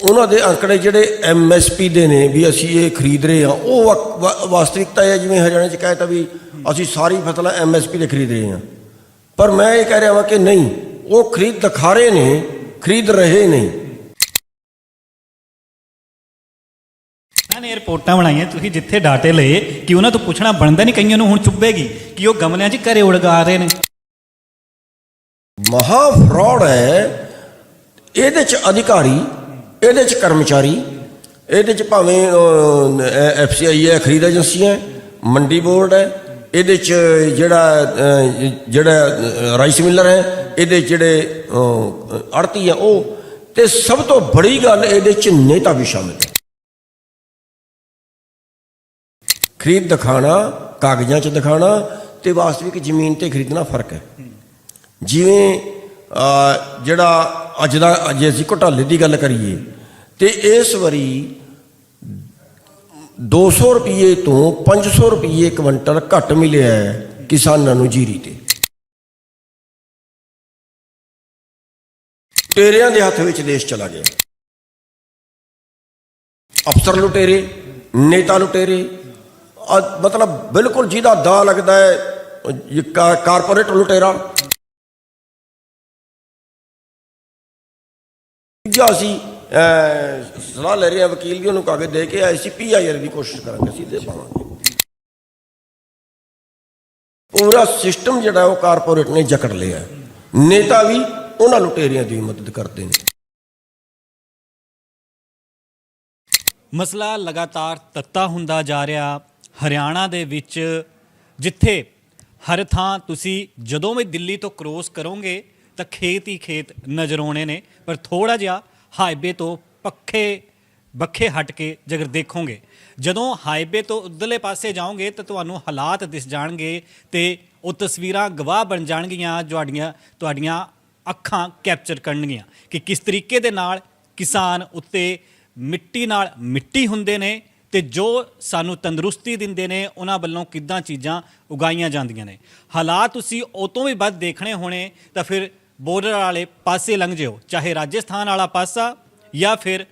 ਉਹਨਾਂ ਦੇ ਅੰਕੜੇ ਜਿਹੜੇ ਐਮਐਸਪੀ ਦੇ ਨੇ ਵੀ ਅਸੀਂ ਇਹ ਖਰੀਦ ਰਹੇ ਹਾਂ ਉਹ ਵਾਸਤਵਿਕਤਾ ਹੈ ਜਿਵੇਂ ਹਰਿਆਣਾ ਚ ਕਹਿਤਾ ਵੀ ਅਸੀਂ ਸਾਰੀ ਫਸਲਾਂ ਐਮਐਸਪੀ ਦੇ ਖਰੀਦ ਰਹੇ ਹਾਂ। ਪਰ ਮੈਂ ਇਹ ਕਹਿ ਰਿਹਾ ਹਾਂ ਕਿ ਨਹੀਂ ਉਹ ਖਰੀਦ ਦਿਖਾ ਰਹੇ ਨੇ ਖਰੀਦ ਰਹੇ ਨਹੀਂ ਨੇ ਰਿਪੋਰਟਾਂ ਬਣਾਈਆਂ ਤੁਸੀਂ ਜਿੱਥੇ ਡਾਟੇ ਲਏ ਕਿ ਉਹਨਾਂ ਤੋਂ ਪੁੱਛਣਾ ਬਣਦਾ ਨਹੀਂ ਕਈਆਂ ਨੂੰ ਹੁਣ ਚੁੱਭੇਗੀ ਕਿ ਉਹ ਗਮਲਿਆਂ 'ਚ ਘਰੇ ਉੜਗਾ ਰਹੇ ਨੇ। ਮਹਾ ਫਰਾਡ ਹੈ। ਇਹਦੇ ਚ ਅਧਿਕਾਰੀ ਇਹਦੇ ਚ ਕਰਮਚਾਰੀ, ਇਹਦੇ ਚ ਭਾਵੇਂ ਐਫਸੀਆਈ ਹੈ, ਖਰੀਦ ਏਜੰਸੀਆਂ ਮੰਡੀ ਬੋਰਡ ਹੈ, ਇਹਦੇ ਚ ਜਿਹੜਾ ਜਿਹੜਾ ਰਾਈਸ ਮਿਲਰ ਹੈ, ਇਹਦੇ 'ਚ ਜਿਹੜੇ ਅੜਤੀ ਹੈ ਉਹ, ਤੇ ਸਭ ਤੋਂ ਬੜੀ ਗੱਲ ਇਹਦੇ ਚ ਨੇਤਾ ਵੀ ਸ਼ਾਮਿਲ ਹੈ। ਖਰੀਦ ਦਿਖਾਣਾ, ਕਾਗਜ਼ਾਂ 'ਚ ਦਿਖਾਣਾ ਤੇ ਵਾਸਤਵਿਕ ਜ਼ਮੀਨ ਤੇ ਖਰੀਦਣਾ ਫ਼ਰਕ ਹੈ। ਜਿਵੇਂ ਜਿਹੜਾ ਅੱਜ ਦਾ ਜੇ ਅਸੀਂ ਘੁਟਾਲੇ ਦੀ ਗੱਲ ਕਰੀਏ, ਤੇ ਇਸ ਵਾਰੀ 200 ਰੁਪਏ ਤੋਂ 500 ਰੁਪਏ ਕੁਇੰਟਲ ਘੱਟ ਮਿਲਿਆ ਹੈ ਕਿਸਾਨਾਂ ਨੂੰ ਜੀਰੀ ਤੇ। ਟੇਰਿਆਂ ਦੇ ਹੱਥ ਵਿੱਚ ਦੇਸ਼ ਚਲਾ ਗਿਆ। ਅਫਸਰ ਲੁਟੇਰੇ, ਨੇਤਾ ਲੁਟੇਰੇ ਮਤਲਬ ਬਿਲਕੁਲ ਜਿਹਦਾ ਦਾ ਲੱਗਦਾ ਹੈ ਕਾਰਪੋਰੇਟ ਲੁਟੇਰਾ ਜਾਂ ਅਸੀਂ ਸਲਾਹ ਲੈ ਰਹੇ ਹਾਂ ਵਕੀਲ ਵੀ ਉਹਨੂੰ ਕਾਗਜ਼ ਦੇ ਕੇ ਆਏ ਸੀ ਪੀਆਈਆਰ ਦੀ ਕੋਸ਼ਿਸ਼ ਕਰਾਂਗੇ ਅਸੀਂ, ਦੇ ਪਾਵਾਂਗੇ। ਪੂਰਾ ਸਿਸਟਮ ਜਿਹੜਾ ਉਹ ਕਾਰਪੋਰੇਟ ਨੇ ਜਕੜ ਲਿਆ। ਨੇਤਾ ਵੀ ਉਹਨਾਂ ਲੁਟੇਰਿਆਂ ਦੀ ਮਦਦ ਕਰਦੇ ਨੇ। ਮਸਲਾ ਲਗਾਤਾਰ ਤੱਤਾ ਹੁੰਦਾ ਜਾ ਰਿਹਾ। ਹਰਿਆਣਾ ਦੇ ਵਿੱਚ ਜਿੱਥੇ ਹਰ ਥਾਂ ਤੁਸੀਂ ਜਦੋਂ ਵੀ ਦਿੱਲੀ ਤੋਂ ਕ੍ਰੋਸ ਕਰੋਗੇ ਤਾਂ ਖੇਤ ਹੀ ਖੇਤ ਨਜ਼ਰ ਆਉਣੇ ਨੇ। ਪਰ ਥੋੜਾ ਜਿਹਾ ਹਾਈਵੇ ਤੋਂ ਪੱਖੇ, ਬੱਖੇ ਹਟ ਕੇ ਜੇਕਰ ਦੇਖੋਗੇ, ਜਦੋਂ ਹਾਈਵੇ ਤੋਂ ਉਧਰਲੇ ਪਾਸੇ ਜਾਓਗੇ ਤਾਂ ਤੁਹਾਨੂੰ ਹਾਲਾਤ ਦਿਸ ਜਾਣਗੇ ਤੇ ਉਹ ਤਸਵੀਰਾਂ ਗਵਾਹ ਬਣ ਜਾਣਗੀਆਂ, ਤੁਹਾਡੀਆਂ ਤੁਹਾਡੀਆਂ ਅੱਖਾਂ ਕੈਪਚਰ ਕਰਨਗੀਆਂ ਕਿ ਕਿਸ ਤਰੀਕੇ ਦੇ ਨਾਲ ਕਿਸਾਨ ਉੱਤੇ ਮਿੱਟੀ ਨਾਲ ਮਿੱਟੀ ਹੁੰਦੇ ਨੇ ਤੇ ਜੋ ਸਾਨੂੰ ਤੰਦਰੁਸਤੀ ਦਿੰਦੇ ਨੇ, ਉਹਨਾਂ ਵੱਲੋਂ ਕਿੱਦਾਂ ਚੀਜ਼ਾਂ ਉਗਾਈਆਂ ਜਾਂਦੀਆਂ ਨੇ। ਹਾਲਾਤ ਤੁਸੀਂ ਉਹ ਤੋਂ ਵੀ ਵੱਧ ਦੇਖਣੇ ਹੋਣੇ ਤਾਂ ਫਿਰ ਬਾਰਡਰ ਵਾਲੇ ਪਾਸੇ ਲੰਘ ਜਿਓ, ਚਾਹੇ ਰਾਜਸਥਾਨ ਵਾਲਾ ਪਾਸਾ ਜਾਂ ਫਿਰ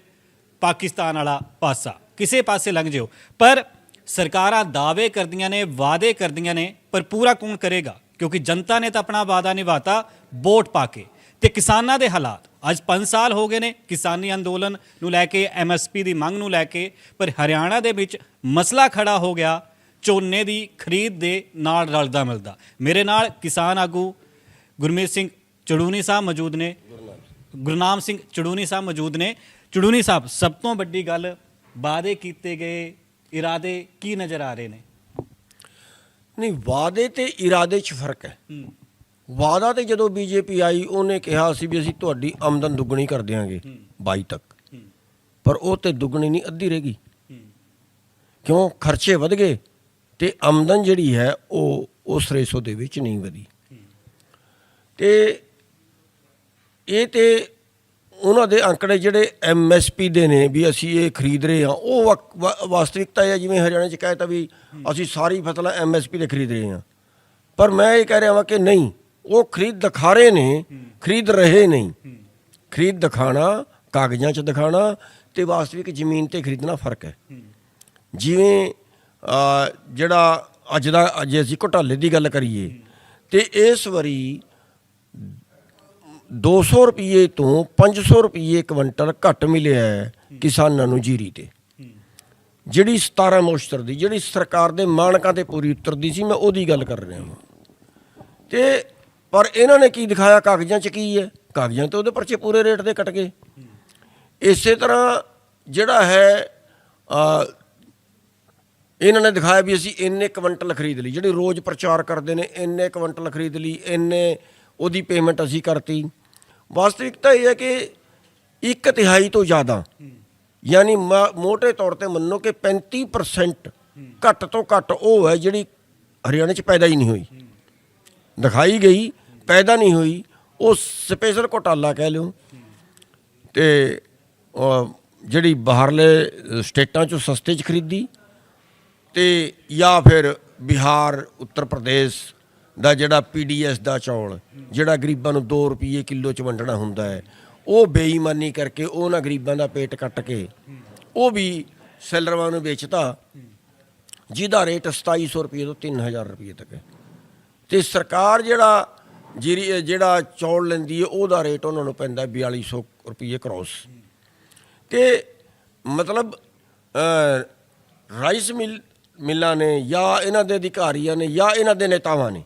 ਪਾਕਿਸਤਾਨ ਵਾਲਾ ਪਾਸਾ, ਕਿਸੇ ਪਾਸੇ ਲੰਘ ਜਿਓ। ਪਰ ਸਰਕਾਰਾਂ ਦਾਅਵੇ ਕਰਦੀਆਂ ਨੇ, ਵਾਅਦੇ ਕਰਦੀਆਂ ਨੇ, ਪਰ ਪੂਰਾ ਕੌਣ ਕਰੇਗਾ? ਕਿਉਂਕਿ ਜਨਤਾ ਨੇ ਤਾਂ ਆਪਣਾ ਵਾਅਦਾ ਨਿਭਾਤਾ, ਵੋਟ ਪਾ ਕੇ। ਤੇ ਕਿਸਾਨਾਂ ਦੇ ਹਾਲਾਤ, ਅੱਜ 5 ਸਾਲ ਹੋ ਗਏ ਨੇ ਕਿਸਾਨੀ ਅੰਦੋਲਨ ਨੂੰ ਲੈ ਕੇ ਐਮਐਸਪੀ ਦੀ ਮੰਗ ਨੂੰ ਲੈ ਕੇ, ਪਰ ਹਰਿਆਣਾ ਦੇ ਵਿੱਚ ਮਸਲਾ ਖੜਾ ਹੋ ਗਿਆ, ਝੋਨੇ ਦੀ ਖਰੀਦ ਦੇ ਨਾਲ ਰਲਦਾ ਮਿਲਦਾ। ਮੇਰੇ ਨਾਲ ਕਿਸਾਨ ਆਗੂ ਗੁਰਮੀਤ ਸਿੰਘ ਚੜੂਨੀ ਸਾਹਿਬ ਮੌਜੂਦ ਨੇ। ਗੁਰਨਾਮ ਸਿੰਘ ਚੜੂਨੀ ਸਾਹਿਬ ਮੌਜੂਦ ਨੇ। ਚੜੂਨੀ ਸਾਹਿਬ ਸਭ ਤੋਂ ਵੱਡੀ ਗੱਲ ਵਾਅਦੇ ਕੀਤੇ ਗਏ ਇਰਾਦੇ ਕੀ ਨਜ਼ਰ ਆ ਰਹੇ ਨੇ? ਨਹੀਂ ਵਾਅਦੇ ਤੇ ਇਰਾਦੇ 'ਚ ਫ਼ਰਕ ਹੈ। ਵਾਅਦਾ ਤੇ ਜਦੋਂ ਬੀਜੇਪੀ ਆਈ ਉਹਨੇ ਕਿਹਾ ਸੀ ਵੀ ਅਸੀਂ ਤੁਹਾਡੀ ਆਮਦਨ ਦੁੱਗਣੀ ਕਰ ਦਿਆਂਗੇ 22 ਤੱਕ। ਪਰ ਉਹ ਤੇ ਦੁੱਗਣੀ ਨਹੀਂ ਅੱਧੀ ਰਹਿ ਗਈ। ਕਿਉਂ? ਖਰਚੇ ਵਧ ਗਏ ਤੇ ਆਮਦਨ ਜਿਹੜੀ ਹੈ ਉਹ ਉਸ ਰੇਸੋ ਦੇ ਵਿੱਚ ਨਹੀਂ ਵਧੀ। ਤੇ ਇਹ ਤੇ ਉਹਨਾਂ ਦੇ ਅੰਕੜੇ ਜਿਹੜੇ ਐਮਐਸਪੀ ਦੇ ਨੇ ਵੀ ਅਸੀਂ ਇਹ ਖਰੀਦ ਰਹੇ ਹਾਂ, ਉਹ ਵਾ- ਵਾ- ਵਾਸਤਵਿਕਤਾ ਹੈ ਜਿਵੇਂ ਹਰਿਆਣਾ ਚ ਕਹਿਤਾ ਵੀ ਅਸੀਂ ਸਾਰੀ ਫਸਲਾਂ ਐਮਐਸਪੀ 'ਤੇ ਖਰੀਦ ਰਹੇ ਹਾਂ। ਪਰ ਮੈਂ ਇਹ ਕਹਿ ਰਿਹਾ ਹਾਂ ਕਿ ਨਹੀਂ, ਉਹ ਖਰੀਦ ਦਿਖਾ ਰਹੇ ਨੇ, ਖਰੀਦ ਰਹੇ ਨਹੀਂ। ਖਰੀਦ ਦਿਖਾਣਾ, ਕਾਗਜ਼ਾਂ 'ਚ ਦਿਖਾਣਾ ਤੇ ਵਾਸਤਵਿਕ ਜ਼ਮੀਨ ਤੇ ਖਰੀਦਣਾ ਫ਼ਰਕ ਹੈ। ਜਿਵੇਂ ਜਿਹੜਾ ਅੱਜ ਦਾ ਜੇ ਅਸੀਂ ਘੁਟਾਲੇ ਦੀ ਗੱਲ ਕਰੀਏ ਤੇ ਇਸ ਵਾਰੀ 200 ਰੁਪਏ ਤੋਂ 500 ਰੁਪਏ ਕੁਇੰਟਲ ਘੱਟ ਮਿਲਿਆ ਹੈ ਕਿਸਾਨਾਂ ਨੂੰ ਜੀਰੀ ਤੇ। ਜਿਹੜੀ 17 ਮੋਸ਼ਤਰ ਦੀ ਜਿਹੜੀ ਸਰਕਾਰ ਦੇ ਮਾਨਕਾਂ ਤੇ ਪੂਰੀ ਉਤਰਦੀ ਸੀ, ਮੈਂ ਉਹਦੀ ਗੱਲ ਕਰ ਰਿਹਾ ਹਾਂ। ਤੇ ਪਰ ਇਹਨਾਂ ਨੇ ਕੀ ਦਿਖਾਇਆ? ਕਾਗਜ਼ਾਂ 'ਚ ਕੀ ਹੈ? ਕਾਗਜ਼ਾਂ ਤੇ ਉਹਦੇ ਪਰਚੇ ਪੂਰੇ ਰੇਟ ਦੇ ਕੱਟ ਗਏ। ਇਸੇ ਤਰ੍ਹਾਂ ਜਿਹੜਾ ਹੈ ਇਹਨਾਂ ਨੇ ਦਿਖਾਇਆ ਵੀ ਅਸੀਂ ਇੰਨੇ ਕੁਇੰਟਲ ਖਰੀਦ ਲਈ, ਜਿਹੜੇ ਰੋਜ਼ ਪ੍ਰਚਾਰ ਕਰਦੇ ਨੇ, ਇੰਨੇ ਕੁਇੰਟਲ ਖਰੀਦ ਲਈ, ਇੰਨੇ ਉਹਦੀ ਪੇਮੈਂਟ ਅਸੀਂ ਕਰਤੀ। ਵਾਸਤਵਿਕਤਾ ਇਹ ਹੈ ਕਿ ਇੱਕ ਤਿਹਾਈ ਤੋਂ ਜ਼ਿਆਦਾ, ਯਾਨੀ ਮ- ਮੋٹے ਤੌਰ ਤੇ ਮੰਨੋ ਕਿ 35% ਘੱਟ ਤੋਂ ਘੱਟ ਉਹ ਹੈ ਜਿਹੜੀ ਹਰਿਆਣੇ 'ਚ ਪੈਦਾ ਹੀ ਨਹੀਂ ਹੋਈ। ਦਿਖਾਈ ਗਈ, ਪੈਦਾ ਨਹੀਂ ਹੋਈ, ਉਹ ਸਪੈਸ਼ਲ ਘੋਟਾਲਾ ਕਹਿ ਲਿਓ। ਤੇ ਜਿਹੜੀ ਬਾਹਰਲੇ ਸਟੇਟਾਂ 'ਚੋਂ ਸਸਤੇ 'ਚ ਖਰੀਦੀ ਤੇ ਜਾਂ ਫਿਰ ਬਿਹਾਰ, ਉੱਤਰ ਪ੍ਰਦੇਸ਼ ਦਾ ਜਿਹੜਾ ਪੀਡੀਐਸ ਦਾ ਚੌਲ, ਜਿਹੜਾ ਗਰੀਬਾਂ ਨੂੰ 2 ਰੁਪਏ ਕਿਲੋ 'ਚ ਵੰਡਣਾ ਹੁੰਦਾ ਹੈ, ਉਹ ਬੇਈਮਾਨੀ ਕਰਕੇ ਉਹਨਾਂ ਗਰੀਬਾਂ ਦਾ ਪੇਟ ਕੱਟ ਕੇ ਉਹ ਵੀ ਸੈਲਰਵਾਂ ਨੂੰ ਵੇਚਤਾ, ਜਿਹਦਾ ਰੇਟ 2700 ਰੁਪਏ ਤੋਂ 3000 ਰੁਪਏ ਤੱਕ ਹੈ। ਤੇ ਸਰਕਾਰ ਜਿਹੜਾ ਜਿਹੜੀ, ਜਿਹੜਾ ਚੌਲ ਲੈਂਦੀ ਹੈ, ਉਹਦਾ ਰੇਟ ਉਹਨਾਂ ਨੂੰ ਪੈਂਦਾ 4200 ਰੁਪਏ ਕਰੋਸ ਤੇ ਮਤਲਬ ਰਾਈਸ ਮਿਲ ਮਿਲਾਂ ਨੇ ਜਾਂ ਇਹਨਾਂ ਦੇ ਅਧਿਕਾਰੀਆਂ ਨੇ ਜਾਂ ਇਹਨਾਂ ਦੇ ਨੇਤਾਵਾਂ ਨੇ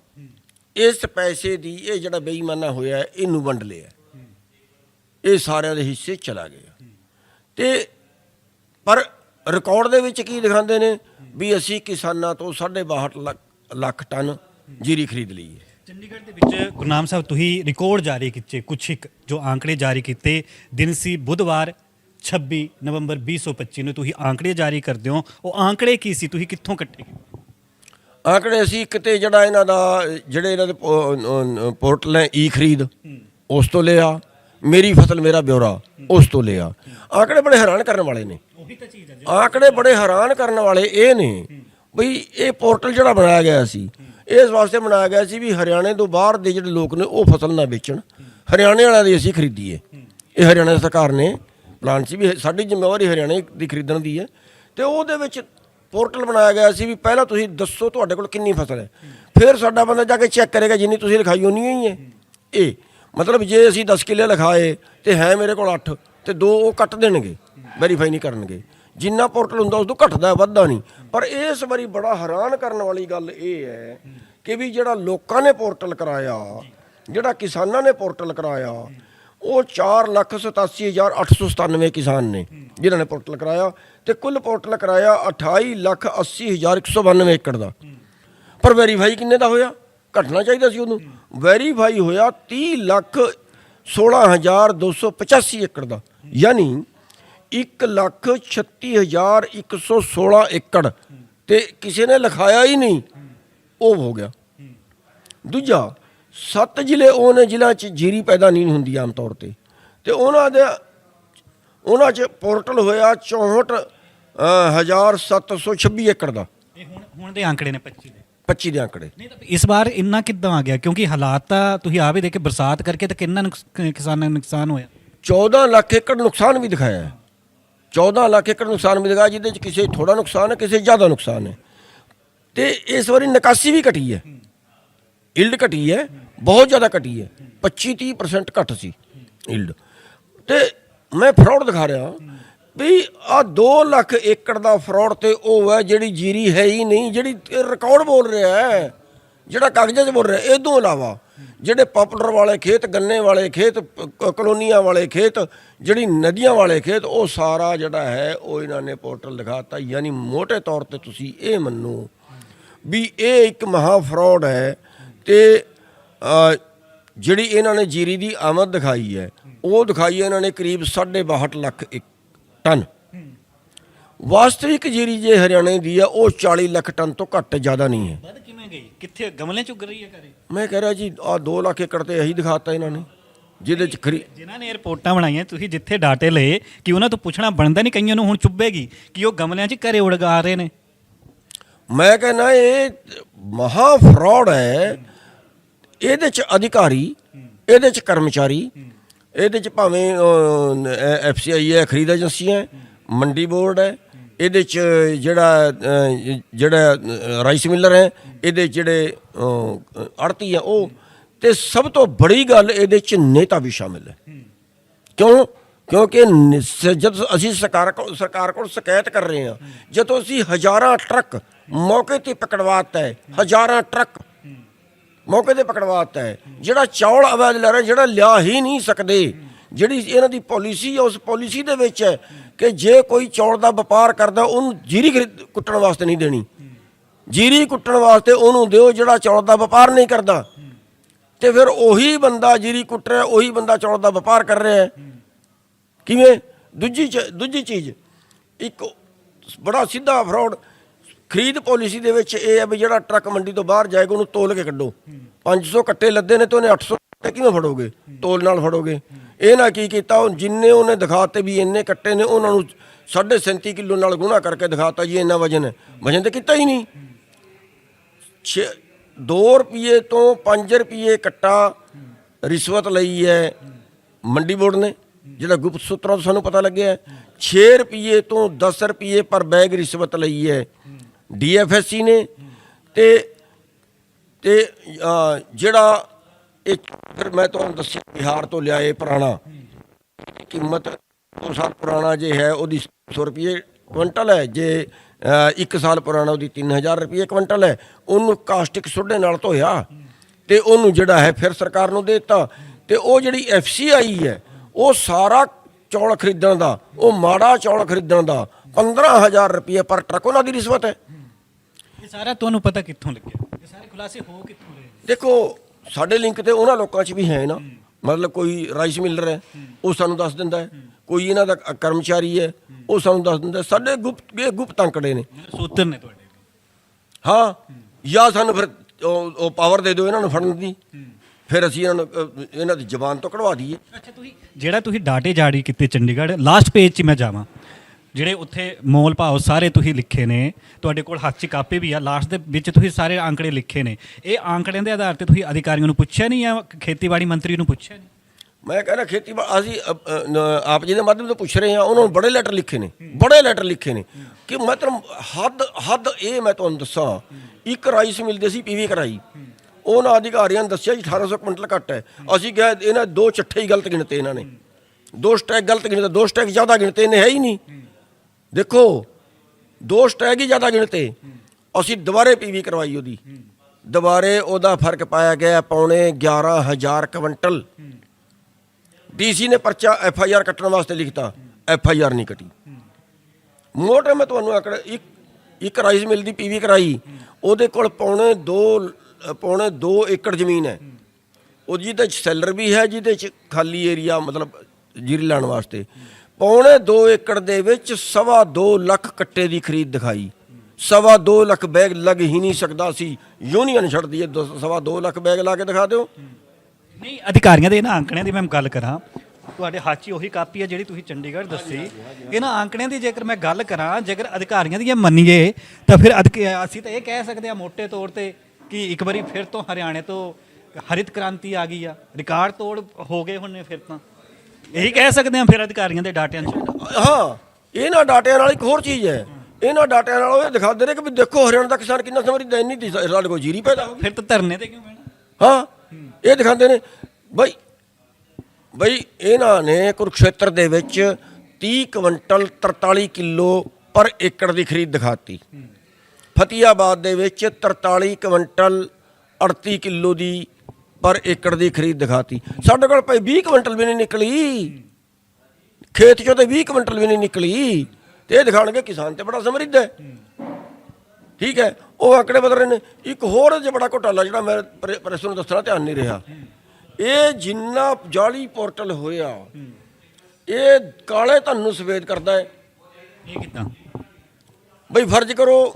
ਇਸ ਪੈਸੇ ਦੀ ਇਹ ਜਿਹੜਾ ਬੇਈਮਾਨਾ ਹੋਇਆ ਇਹਨੂੰ ਵੰਡ ਲਿਆ। ਇਹ ਸਾਰਿਆਂ ਦੇ ਹਿੱਸੇ ਚਲਾ ਗਿਆ। ਤੇ ਪਰ ਰਿਕਾਰਡ ਦੇ ਵਿੱਚ ਕੀ ਦਿਖਾਉਂਦੇ ਨੇ? ਵੀ ਅਸੀਂ ਕਿਸਾਨਾਂ ਤੋਂ 62 ਲੱਖ ਟਨ ਜੀਰੀ ਖਰੀਦ ਲਈ ਹੈ। ਚੰਡੀਗੜ੍ਹ ਦੇ ਵਿੱਚ ਗੁਰਨਾਮ ਸਾਹਿਬ, ਤੁਸੀਂ ਰਿਕਾਰਡ ਜਾਰੀ ਕੀਤੇ, ਕੁਛ ਇੱਕ ਜੋ ਆંકੜੇ ਜਾਰੀ ਕੀਤੇ। ਦਿਨ ਸੀ ਬੁੱਧਵਾਰ 26 ਨਵੰਬਰ 2025 ਨੂੰ ਤੁਸੀਂ ਆંકੜੇ ਜਾਰੀ ਕਰਦੇ ਹੋ। ਉਹ ਆંકੜੇ ਕੀ ਸੀ? ਤੁਸੀਂ ਕਿੱਥੋਂ ਕੱਟੇ? ਆਂਕੜੇ ਅਸੀਂ ਕਿਤੇ ਜਿਹੜਾ ਇਹਨਾਂ ਦਾ ਜਿਹੜੇ ਇਹਨਾਂ ਦੇ ਪੋਰਟਲ ਹੈ ਈ ਖਰੀਦ ਉਸ ਤੋਂ ਲਿਆ। ਮੇਰੀ ਫਸਲ ਮੇਰਾ ਬਿਊਰਾ ਉਸ ਤੋਂ ਲਿਆ। ਆਂਕੜੇ ਬੜੇ ਹੈਰਾਨ ਕਰਨ ਵਾਲੇ ਨੇ? ਉਹੀ ਤਾਂ ਚੀਜ਼ ਹੈ ਆਂਕੜੇ ਬੜੇ ਹੈਰਾਨ ਕਰਨ ਵਾਲੇ ਇਹ ਨੇ। ਬਈ ਇਹ ਪੋਰਟਲ ਜਿਹੜਾ ਬਣਾਇਆ ਗਿਆ ਸੀ ਇਸ ਵਾਸਤੇ ਬਣਾਇਆ ਗਿਆ ਸੀ ਵੀ ਹਰਿਆਣੇ ਤੋਂ ਬਾਹਰ ਦੇ ਜਿਹੜੇ ਲੋਕ ਨੇ ਉਹ ਫਸਲ ਨਾ ਵੇਚਣ। ਹਰਿਆਣੇ ਵਾਲਿਆਂ ਦੀ ਅਸੀਂ ਖਰੀਦੀਏ ਇਹ ਹਰਿਆਣਾ ਸਰਕਾਰ ਨੇ ਪਲਾਨ ਸੀ ਵੀ ਸਾਡੀ ਜ਼ਿੰਮੇਵਾਰੀ ਹਰਿਆਣੇ ਦੀ ਖਰੀਦਣ ਦੀ ਹੈ ਤੇ ਉਹਦੇ ਵਿੱਚ ਪੋਰਟਲ ਬਣਾਇਆ ਗਿਆ ਸੀ ਵੀ ਪਹਿਲਾਂ ਤੁਸੀਂ ਦੱਸੋ ਤੁਹਾਡੇ ਕੋਲ ਕਿੰਨੀ ਫਸਲ ਹੈ। ਫਿਰ ਸਾਡਾ ਬੰਦਾ ਜਾ ਕੇ ਚੈੱਕ ਕਰੇਗਾ ਜਿੰਨੀ ਤੁਸੀਂ ਲਿਖਾਈ ਉਨੀ ਹੀ ਹੈ। ਇਹ ਮਤਲਬ ਜੇ ਅਸੀਂ 10 ਕਿੱਲੇ ਲਿਖਾਏ ਤੇ ਹੈ ਮੇਰੇ ਕੋਲ 8 ਤੇ ਦੋ ਉਹ ਕੱਟ ਦੇਣਗੇ ਵੈਰੀਫਾਈ ਨਹੀਂ ਕਰਨਗੇ। ਜਿੰਨਾ ਪੋਰਟਲ ਹੁੰਦਾ ਉਸ ਤੋਂ ਘਟਦਾ, ਵੱਧਦਾ ਨਹੀਂ। ਪਰ ਇਸ ਵਾਰੀ ਬੜਾ ਹੈਰਾਨ ਕਰਨ ਵਾਲੀ ਗੱਲ ਇਹ ਹੈ ਕਿ ਵੀ ਜਿਹੜਾ ਲੋਕਾਂ ਨੇ ਪੋਰਟਲ ਕਰਾਇਆ, ਜਿਹੜਾ ਕਿਸਾਨਾਂ ਨੇ ਪੋਰਟਲ ਕਰਾਇਆ, ਉਹ 487897 ਕਿਸਾਨ ਨੇ ਜਿਨ੍ਹਾਂ ਨੇ ਪੋਰਟਲ ਕਰਾਇਆ। ਤੇ ਕੁੱਲ ਪੋਰਟਲ ਕਰਾਇਆ 28192 ਏਕੜ ਦਾ। ਪਰ ਵੈਰੀਫਾਈ ਕਿੰਨੇ ਦਾ ਹੋਇਆ? ਘਟਣਾ ਚਾਹੀਦਾ ਸੀ ਉਹਨੂੰ। ਵੈਰੀਫਾਈ ਹੋਇਆ 30 ਲੱਖ 16285 ਏਕੜ ਦਾ। ਯਾਨੀ 1 ਲੱਖ 36116 ਏਕੜ। ਤੇ ਕਿਸੇ ਨੇ ਲਿਖਾਇਆ ਹੀ ਨਹੀਂ। ਉਹ ਹੋ ਗਿਆ। ਦੂਜਾ, ਸੱਤ ਜ਼ਿਲ੍ਹੇ ਉਹ ਨੇ ਜ਼ਿਲ੍ਹਿਆਂ 'ਚ ਜੀਰੀ ਪੈਦਾ ਨਹੀਂ ਹੁੰਦੀ ਆਮ ਤੌਰ ਤੇ। ਤੇ ਉਹਨਾਂ ਦੇ ਉਹਨਾਂ 'ਚ ਪੋਰਟਲ ਹੋਇਆ 64 ਅ, ਹਜ਼ਾਰ 726 ਏਕੜ ਦਾ। ਇਹ ਹੁਣ ਹੁਣ ਦੇ ਆંકੜੇ ਨੇ 25 ਦੇ। 25 ਦੇ ਆંકੜੇ ਨਹੀਂ ਤਾਂ ਇਸ ਵਾਰ ਇੰਨਾ ਕਿੱਦਾਂ ਆ ਗਿਆ? ਕਿਉਂਕਿ ਹਾਲਾਤ ਤਾਂ ਤੁਸੀਂ ਆਪ ਹੀ ਦੇਖੇ ਬਰਸਾਤ ਕਰਕੇ ਤਾਂ ਕਿੰਨਾ ਨੁਕਸ- ਕਿਸਾਨਾਂ ਨੂੰ ਨੁਕਸਾਨ ਹੋਇਆ। 14 ਲੱਖ ਏਕੜ ਨੁਕਸਾਨ ਵੀ ਦਿਖਾਇਆ ਹੈ। 14 ਲੱਖ ਏਕੜ ਨੁਕਸਾਨ ਵੀ ਦਿਖਾਇਆ ਜਿਹਦੇ 'ਚ ਕਿਸੇ ਥੋੜਾ ਨੁਕਸਾਨ ਹੈ ਕਿਸੇ ਜ਼ਿਆਦਾ ਨੁਕਸਾਨ ਹੈ। ਤੇ ਇਸ ਵਾਰੀ ਨਿਕਾਸੀ ਵੀ ਘਟੀ ਹੈ। ਇਲਡ ਘਟੀ ਹੈ ਬਹੁਤ ਜ਼ਿਆਦਾ ਘਟੀ ਹੈ। 25 30% ਘਟ ਸੀ ਇਲਡ ਤੇ ਮੈਂ ਫਰਾਡ ਦਿਖਾ ਰਿਹਾ। ਵੀ ਆ 2 ਲੱਖ ਏਕੜ ਦਾ ਫਰਾਡ ਤੇ ਉਹ ਹੈ ਜਿਹੜੀ ਜੀਰੀ ਹੈ ਹੀ ਨਹੀਂ, ਜਿਹੜੀ ਰਿਕਾਰਡ ਬੋਲ ਰਿਹਾ ਹੈ, ਜਿਹੜਾ ਕਾਗਜ਼ਾਂ 'ਚ ਬੋਲ ਰਿਹਾ ਇਹ ਤੋਂ ਇਲਾਵਾ ਜਿਹੜੇ ਪਾਪੂਲਰ ਵਾਲੇ ਖੇਤ, ਗੰਨੇ ਵਾਲੇ ਖੇਤ ਕਲੋਨੀਆਂ ਵਾਲੇ ਖੇਤ, ਜਿਹੜੀ ਨਦੀਆਂ ਵਾਲੇ ਖੇਤ, ਉਹ ਸਾਰਾ ਜਿਹੜਾ ਹੈ ਉਹ ਇਹਨਾਂ ਨੇ ਪੋਰਟਲ ਦਿਖਾਤਾ। ਯਾਨੀ ਮੋٹے ਤੌਰ ਤੇ ਤੁਸੀਂ ਇਹ ਮੰਨੋ ਵੀ ਇਹ ਇੱਕ ਮਹਾ ਫਰਾਡ ਹੈ ਤੇ ਜਿਹੜੀ ਇਹਨਾਂ ਨੇ ਜੀਰੀ ਦੀ ਆਮਦ ਦਿਖਾਈ ਹੈ, ਉਹ ਦਿਖਾਈ ਹੈ ਇਹਨਾਂ ਨੇ ਕਰੀਬ 62 ਲੱਖ ਇੱਕ ਟਨ। ਵਾਸਤਵਿਕ ਜੀਰੀ ਜੇ ਹਰਿਆਣੇ ਦੀ ਆ ਉਹ 40 ਲੱਖ ਟਨ ਤੋਂ ਘੱਟ ਜ਼ਿਆਦਾ ਨਹੀਂ ਹੈ। ਵੱਧ ਕਿਵੇਂ ਗਈ? ਕਿੱਥੇ ਗਮਲੇ ਚ ਉੱਗ ਰਹੀ ਹੈ ਘਰੇ? ਮੈਂ ਕਹਿ ਰਿਹਾ ਜੀ ਆ 2 ਲੱਖ ਏਕੜ ਤੇ ਇਹੀ ਦਿਖਾਤਾ ਇਹਨਾਂ ਨੇ ਜਿਹਦੇ ਚ ਖਰੀ ਜਿਨ੍ਹਾਂ ਨੇ ਰਿਪੋਰਟਾਂ ਬਣਾਈਆਂ ਤੁਸੀਂ ਜਿੱਥੇ ਡਾਟੇ ਲਏ ਕਿ ਉਹਨਾਂ ਤੋਂ ਪੁੱਛਣਾ ਬਣਦਾ ਨਹੀਂ ਕਈਆਂ ਨੂੰ ਹੁਣ ਚੁੱਭੇਗੀ ਕਿ ਉਹ ਗਮਲਿਆਂ 'ਚ ਘਰੇ ਉੜਗਾ ਰਹੇ ਨੇ। ਮੈਂ ਕਹਿੰਦਾ ਇਹ ਮਹਾ ਫਰਾਡ ਹੈ। ਇਹਦੇ ਚ ਅਧਿਕਾਰੀ ਇਹਦੇ ਚ ਕਰਮਚਾਰੀ ਇਹਦੇ ਚ ਭਾਵੇਂ ਐਫਸੀਆਈ ਹੈ ਖਰੀਦ ਏਜੰਸੀਆਂ ਹੈ, ਮੰਡੀ ਬੋਰਡ ਹੈ ਇਹਦੇ ਚ ਜਿਹੜਾ ਜਿਹੜਾ ਰਾਈਸ ਮਿਲਰ ਹੈ ਇਹਦੇ 'ਚ ਜਿਹੜੇ ਅੜਤੀ ਹੈ ਉਹ ਤੇ ਸਭ ਤੋਂ ਬੜੀ ਗੱਲ ਇਹਦੇ ਚ ਨੇਤਾ ਵੀ ਸ਼ਾਮਿਲ ਹੈ। ਕਿਉਂ? ਕਿਉਂਕਿ ਨਿਸ- ਜਦ ਅਸੀਂ ਸਰਕਾਰ ਕੋਲ ਸਰਕਾਰ ਕੋਲ ਸ਼ਿਕਾਇਤ ਕਰ ਰਹੇ ਹਾਂ ਜਦੋਂ ਅਸੀਂ ਹਜ਼ਾਰਾਂ ਟਰੱਕ ਮੌਕੇ ਤੇ ਪਕੜਵਾਤਾ ਹੈ ਹਜ਼ਾਰਾਂ ਟਰੱਕ ਮੌਕੇ ਤੇ ਪਕੜਵਾਤਾ ਹੈ। ਜਿਹੜਾ ਚੌਲ ਅਵੈਧ ਲੈ ਰਿਹਾ, ਜਿਹੜਾ ਲਿਆ ਹੀ ਨਹੀਂ ਸਕਦੇ। ਜਿਹੜੀ ਇਹਨਾਂ ਦੀ ਪਾਲਿਸੀ ਹੈ, ਉਸ ਪਾਲਿਸੀ ਦੇ ਵਿੱਚ ਹੈ ਕਿ ਜੇ ਕੋਈ ਚੌਲ ਦਾ ਵਪਾਰ ਕਰਦਾ, ਉਹਨੂੰ ਜੀਰੀ ਖਰੀਦ- ਕੁੱਟਣ ਵਾਸਤੇ ਨਹੀਂ ਦੇਣੀ। ਜੀਰੀ ਕੁੱਟਣ ਵਾਸਤੇ ਉਹਨੂੰ ਦਿਓ, ਜਿਹੜਾ ਚੌਲ ਦਾ ਵਪਾਰ ਨਹੀਂ ਕਰਦਾ। ਤੇ ਫਿਰ ਉਹੀ ਬੰਦਾ ਜੀਰੀ ਕੁੱਟ ਰਿਹਾ, ਉਹੀ ਬੰਦਾ ਚੌਲ ਦਾ ਵਪਾਰ ਕਰ ਰਿਹਾ ਹੈ। ਕਿਵੇਂ? ਦੂਜੀ ਚ- ਦੂਜੀ ਚੀਜ਼। ਇੱਕ ਬੜਾ ਸਿੱਧਾ ਫਰਾਡ ਖਰੀਦ ਪਾਲਿਸੀ ਦੇ ਵਿੱਚ ਇਹ ਹੈ ਵੀ ਜਿਹੜਾ ਟਰੱਕ ਮੰਡੀ ਤੋਂ ਬਾਹਰ ਜਾਏਗਾ, ਉਹਨੂੰ ਤੋਲ ਕੇ ਕੱਢੋ। 500 ਕੱਟੇ ਲੱਦੇ ਨੇ ਤੇ ਉਹਨੇ 800 ਕੱਟੇ, ਕਿਵੇਂ ਫੜੋਗੇ? ਤੋਲ ਨਾਲ ਫੜੋਗੇ। ਇਹ ਨਾ ਕੀ ਕੀਤਾ, ਉਹ ਜਿੰਨੇ ਉਹਨੇ ਦਿਖਾਤੇ ਵੀ ਇੰਨੇ ਕੱਟੇ ਨੇ, ਉਹਨਾਂ ਨੂੰ 37.5 ਕਿਲੋ ਨਾਲ ਗੁਣਾ ਕਰਕੇ ਦਿਖਾਤਾ ਜੀ, ਇੰਨਾ ਵਜਨ ਹੈ। ਵਜਨ ਤੇ ਕੀਤਾ ਹੀ ਨਹੀਂ। 2 ਰੁਪਏ ਤੋਂ 5 ਰੁਪਏ ਕੱਟਾ ਰਿਸ਼ਵਤ ਲਈ ਹੈ ਮੰਡੀ ਬੋਰਡ ਨੇ, ਜਿਹੜਾ ਗੁਪਤ ਸੂਤਰਾਂ ਤੋਂ ਸਾਨੂੰ ਪਤਾ ਲੱਗਿਆ ਹੈ। 6 ਰੁਪਏ ਤੋਂ 10 ਰੁਪਏ ਪਰ ਬੈਗ ਰਿਸ਼ਵਤ ਲਈ ਹੈ। ਡੀਐਫਐਸਸੀ ਨੇ ਤੇ ਤੇ ਅਹ, ਜਿਹੜਾ ਇਹ ਫਿਰ ਮੈਂ ਤੁਹਾਨੂੰ ਦੱਸਿਆ ਬਿਹਾਰ ਤੋਂ ਲਿਆਏ ਪੁਰਾਣਾ। ਕੀਮਤ ਦੋ ਸਾਲ ਪੁਰਾਣਾ ਜੇ ਹੈ ਉਹਦੀ 100 ਰੁਪਏ ਕੁਇੰਟਲ ਹੈ। ਜੇ 1 ਸਾਲ ਪੁਰਾਣਾ ਉਹਦੀ 3000 ਰੁਪਏ ਕੁਇੰਟਲ ਹੈ। ਉਹਨੂੰ ਕਾਸਟਿਕ ਸੋਡੇ ਨਾਲ ਧੋਇਆ ਤੇ ਉਹਨੂੰ ਜਿਹੜਾ ਹੈ ਫਿਰ ਸਰਕਾਰ ਨੂੰ ਦੇ ਦਿੱਤਾ। ਤੇ ਉਹ ਜਿਹੜੀ ਐਫਸੀਆਈ ਹੈ ਉਹ ਸਾਰਾ ਚੌਲ ਖਰੀਦਣ ਦਾ ਉਹ ਮਾੜਾ ਚੌਲ ਖਰੀਦਣ ਦਾ 15000 ਰੁਪਏ ਪਰ ਟਰੱਕ ਉਹਨਾਂ ਦੀ ਰਿਸ਼ਵਤ ਹੈ। ਇਹ ਸਾਰਾ ਤੁਹਾਨੂੰ ਪਤਾ ਕਿੱਥੋਂ ਲੱਗਿਆ? ਇਹ ਸਾਰੇ ਖੁਲਾਸੇ ਹੋ ਕਿੱਥੋਂ ਰਹੇ ਦੇਖੋ ਸਾਡੇ ਲਿੰਕ ਤੇ ਉਹਨਾਂ ਲੋਕਾਂ 'ਚ ਵੀ ਹੈ ਨਾ। ਮਤਲਬ ਕੋਈ ਰਾਈਸ ਮਿਲਰ ਹੈ ਉਹ ਸਾਨੂੰ ਦੱਸ ਦਿੰਦਾ ਹੈ। ਕੋਈ ਇਹਨਾਂ ਦਾ ਕਰਮਚਾਰੀ ਹੈ ਉਹ ਸਾਨੂੰ ਦੱਸ ਦਿੰਦਾ। ਸਾਡੇ ਗੁਪਤ ਇਹ ਗੁਪਤ ਅੰਕੜੇ ਨੇ। ਸੂਤਰ ਨੇ ਤੁਹਾਡੇ ਹਾਂ ਜਾਂ ਸਾਨੂੰ ਫਿਰ ਉਹ ਪਾਵਰ ਦੇ ਦਿਓ ਇਹਨਾਂ ਨੂੰ ਫੜਨ ਦੀ। ਫਿਰ ਅਸੀਂ ਇਹਨਾਂ ਨੂੰ ਇਹਨਾਂ ਦੀ ਜ਼ਬਾਨ ਤੋਂ ਕਢਵਾ ਦਈਏ। ਅੱਛਾ ਤੁਸੀਂ ਜਿਹੜਾ ਤੁਸੀਂ ਡਾਟੇ ਜਾਰੀ ਕੀਤੇ ਚੰਡੀਗੜ੍ਹ ਲਾਸਟ ਪੇਜ 'ਚ ਮੈਂ ਜਾਵਾਂ। ਜਿਹੜੇ ਉੱਥੇ ਮੋਲ ਭਾਵ ਸਾਰੇ ਤੁਸੀਂ ਲਿਖੇ ਨੇ, ਤੁਹਾਡੇ ਕੋਲ ਹੱਥ 'ਚ ਕਾਪੀ ਵੀ ਆ ਲਾਸਟ ਦੇ ਵਿੱਚ ਤੁਸੀਂ ਸਾਰੇ ਆંકੜੇ ਲਿਖੇ ਨੇ। ਇਹ ਆંકੜਿਆਂ ਦੇ ਆਧਾਰ ਤੇ ਤੁਸੀਂ ਅਧਿਕਾਰੀਆਂ ਨੂੰ ਪੁੱਛਿਆ ਨਹੀਂ ਜਾਂ ਖੇਤੀਬਾੜੀ ਮੰਤਰੀ ਨੂੰ ਪੁੱਛਿਆ ਨਹੀਂ? ਮੈਂ ਕਹਿੰਦਾ ਖੇਤੀ ਅਸੀਂ ਆਪ ਜੀ ਦੇ ਮਾਧਿਅਮ ਤੋਂ ਪੁੱਛ ਰਹੇ ਹਾਂ, ਉਹਨਾਂ ਨੂੰ ਬੜੇ ਲੈਟਰ ਲਿਖੇ ਨੇ, ਬੜੇ ਲੈਟਰ ਲਿਖੇ ਨੇ ਕਿ ਮੈਂ ਮਤਲਬ ਹੱਦ ਹੱਦ ਇਹ ਮੈਂ ਤੁਹਾਨੂੰ ਦੱਸਾਂ, ਇੱਕ ਰਾਈਸ ਮਿਲਦੇ ਸੀ ਪੀਵੀ ਕਰਾਈ। ਉਹਨਾਂ ਅਧਿਕਾਰੀਆਂ ਨੇ ਦੱਸਿਆ ਜੀ 1800 ਕੁਇੰਟਲ ਘੱਟ ਹੈ। ਅਸੀਂ ਕਿਹਾ ਇਹਨਾਂ ਦੋ ਚੱਠੇ ਹੀ ਗਲਤ ਗਿਣਤੇ ਇਹਨਾਂ ਨੇ। ਦੋ ਸਟੈਕ ਗਲਤ ਗਿਣਤੇ, ਦੋ ਸਟੈਕ ਜ਼ਿਆਦਾ ਗਿਣਤੇ ਇਹਨੇ ਹੈ ਹੀ ਨਹੀਂ। ਦੇਖੋ ਦੋ ਸਟੈਕ ਹੀ ਜ਼ਿਆਦਾ ਗਿਣਤੇ ਅਸੀਂ ਦੁਬਾਰੇ ਪੀਵੀ ਕਰਵਾਈ ਉਹਦੀ। ਦੁਬਾਰੇ ਉਹਦਾ ਫ਼ਰਕ ਪਾਇਆ ਗਿਆ, ਪੌਣੇ 11000 ਕੁਇੰਟਲ। ਡੀਸੀ ਨੇ ਪਰਚਾ ਐਫ ਆਈ ਆਰ ਕੱਟਣ ਵਾਸਤੇ ਲਿਖਤਾ, ਐਫ ਆਈ ਆਰ ਨਹੀਂ ਕੱਟੀ। ਮੋਟੇ ਮੈਂ ਤੁਹਾਨੂੰ ਆਕੜ ਇੱਕ ਇੱਕ ਰਾਈਸ ਮਿਲ ਦੀ ਪੀਵੀ ਕਰਾਈ। ਉਹਦੇ ਕੋਲ ਪੌਣੇ 2 ਪੌਣੇ 2 ਏਕੜ ਜ਼ਮੀਨ ਹੈ। ਉਹ ਜਿਹਦੇ ਚ ਸੈਲਰ ਵੀ ਹੈ, ਜਿਹਦੇ ਚ ਖਾਲੀ ਏਰੀਆ ਮਤਲਬ ਜੀਰੀ ਲਾਉਣ ਵਾਸਤੇ। ਪੌਣੇ 2 ਏਕੜ ਦੇ ਵਿੱਚ ਸਵਾ 2 ਲੱਖ ਕੱਟੇ ਦੀ ਖਰੀਦ ਦਿਖਾਈ। ਸਵਾ 2 ਲੱਖ ਬੈਗ ਲੱਗ ਹੀ ਨਹੀਂ ਸਕਦਾ ਸੀ। ਯੂਨੀਅਨ ਛੱਡਦੀ ਹੈ ਸਵਾ 2 ਲੱਖ ਬੈਗ ਲਾ ਕੇ ਦਿਖਾ ਦਿਓ। ਨਹੀਂ ਅਧਿਕਾਰੀਆਂ ਦੇ ਇਹਨਾਂ ਅੰਕੜਿਆਂ ਦੀ ਮੈਂ ਗੱਲ ਕਰਾਂ। ਤੁਹਾਡੇ ਹੱਥ 'ਚ ਉਹੀ ਕਾਪੀ ਹੈ ਜਿਹੜੀ ਤੁਸੀਂ ਚੰਡੀਗੜ੍ਹ ਦੱਸੀ। ਇਹਨਾਂ ਅੰਕੜਿਆਂ ਦੀ ਜੇਕਰ ਮੈਂ ਗੱਲ ਕਰਾਂ ਜੇਕਰ ਅਧਿਕਾਰੀਆਂ ਦੀ ਇਹ ਮੰਨੀਏ ਤਾਂ ਫਿਰ ਅਸੀਂ ਤਾਂ ਇਹ ਕਹਿ ਸਕਦੇ ਹਾਂ ਮੋٹے ਤੌਰ ਤੇ ਕਿ ਇੱਕ ਵਾਰੀ ਫਿਰ ਤੋਂ ਹਰਿਆਣੇ ਤੋਂ ਹਰਿਤ ਕ੍ਰਾਂਤੀ ਆ ਗਈ ਆ। ਰਿਕਾਰਡ ਤੋੜ ਹੋ ਗਏ ਹੁਣ ਫਿਰ ਤਾਂ। ਇਹੀ ਕਹਿ ਸਕਦੇ ਹਾਂ ਫਿਰ ਅਧਿਕਾਰੀਆਂ ਦੇ ਡਾਟਿਆਂ 'ਚ ਹਾਂ ਇਹਨਾਂ ਡਾਟਿਆਂ ਨਾਲ ਇੱਕ ਹੋਰ ਚੀਜ਼ ਹੈ। ਇਹਨਾਂ ਡਾਟਿਆਂ ਨਾਲ ਉਹ ਇਹ ਦਿਖਾਉਂਦੇ ਨੇ ਕਿ ਵੀ ਦੇਖੋ ਹਰਿਆਣਾ ਦਾ ਕਿਸਾਨ ਕਿੰਨਾ ਸਮਰਿੱਧ ਹੈ ਇੰਨੀ ਦੀ ਸਾਡੇ ਕੋਲ ਜੀਰੀ ਪੈਦਾ ਹੋ ਗਈ। ਫਿਰ ਤਾਂ ਧਰਨੇ ਤੇ ਕਿਉਂ ਬਹਿਣਾ? ਹਾਂ ਇਹ ਦਿਖਾਉਂਦੇ ਨੇ ਬਈ ਬਈ ਇਹਨਾਂ ਨੇ ਕੁਰੂਕਸ਼ੇਤਰ ਦੇ ਵਿੱਚ 30 ਕੁਇੰਟਲ 43 ਕਿਲੋ ਪਰ ਏਕੜ ਦੀ ਖਰੀਦ ਦਿਖਾਤੀ। ਫਤਿਆਬਾਦ ਦੇ ਵਿੱਚ 43 ਕੁਇੰਟਲ 38 ਕਿਲੋ ਦੀ ਪਰ ਏਕੜ ਦੀ ਖਰੀਦ ਦਿਖਾਤੀ। ਸਾਡੇ ਕੋਲ ਭਾਈ 20 ਕੁਇੰਟਲ ਵੀ ਨਹੀਂ ਨਿਕਲੀ। ਖੇਤ ਚੋਂ ਤੇ 20 ਕੁਇੰਟਲ ਵੀ ਨਹੀਂ ਨਿਕਲੀ। ਤੇ ਇਹ ਦਿਖਾਣਗੇ ਕਿਸਾਨ ਤੇ ਬੜਾ ਸਮਰਿੱਧ ਹੈ। ਠੀਕ ਹੈ। ਉਹ ਆંકੜੇ ਬਦਲ ਰਹੇ ਨੇ। ਇੱਕ ਹੋਰ ਜਿਹਾ ਬੜਾ ਘੋਟਾਲਾ ਜਿਹੜਾ ਮੈਂ ਪ੍ਰੇ- ਪ੍ਰੈਸ ਨੂੰ ਦੱਸਣਾ ਧਿਆਨ ਨਹੀਂ ਰਿਹਾ। ਇਹ ਜਿੰਨਾ ਜਾਲੀ ਪੋਰਟਲ ਹੋਇਆ ਇਹ ਕਾਲੇ ਧਨ ਨੂੰ ਸਫੇਦ ਕਰਦਾ ਹੈ। ਇਹ ਕਿਦਾਂ? ਬਈ ਫਰਜ਼ ਕਰੋ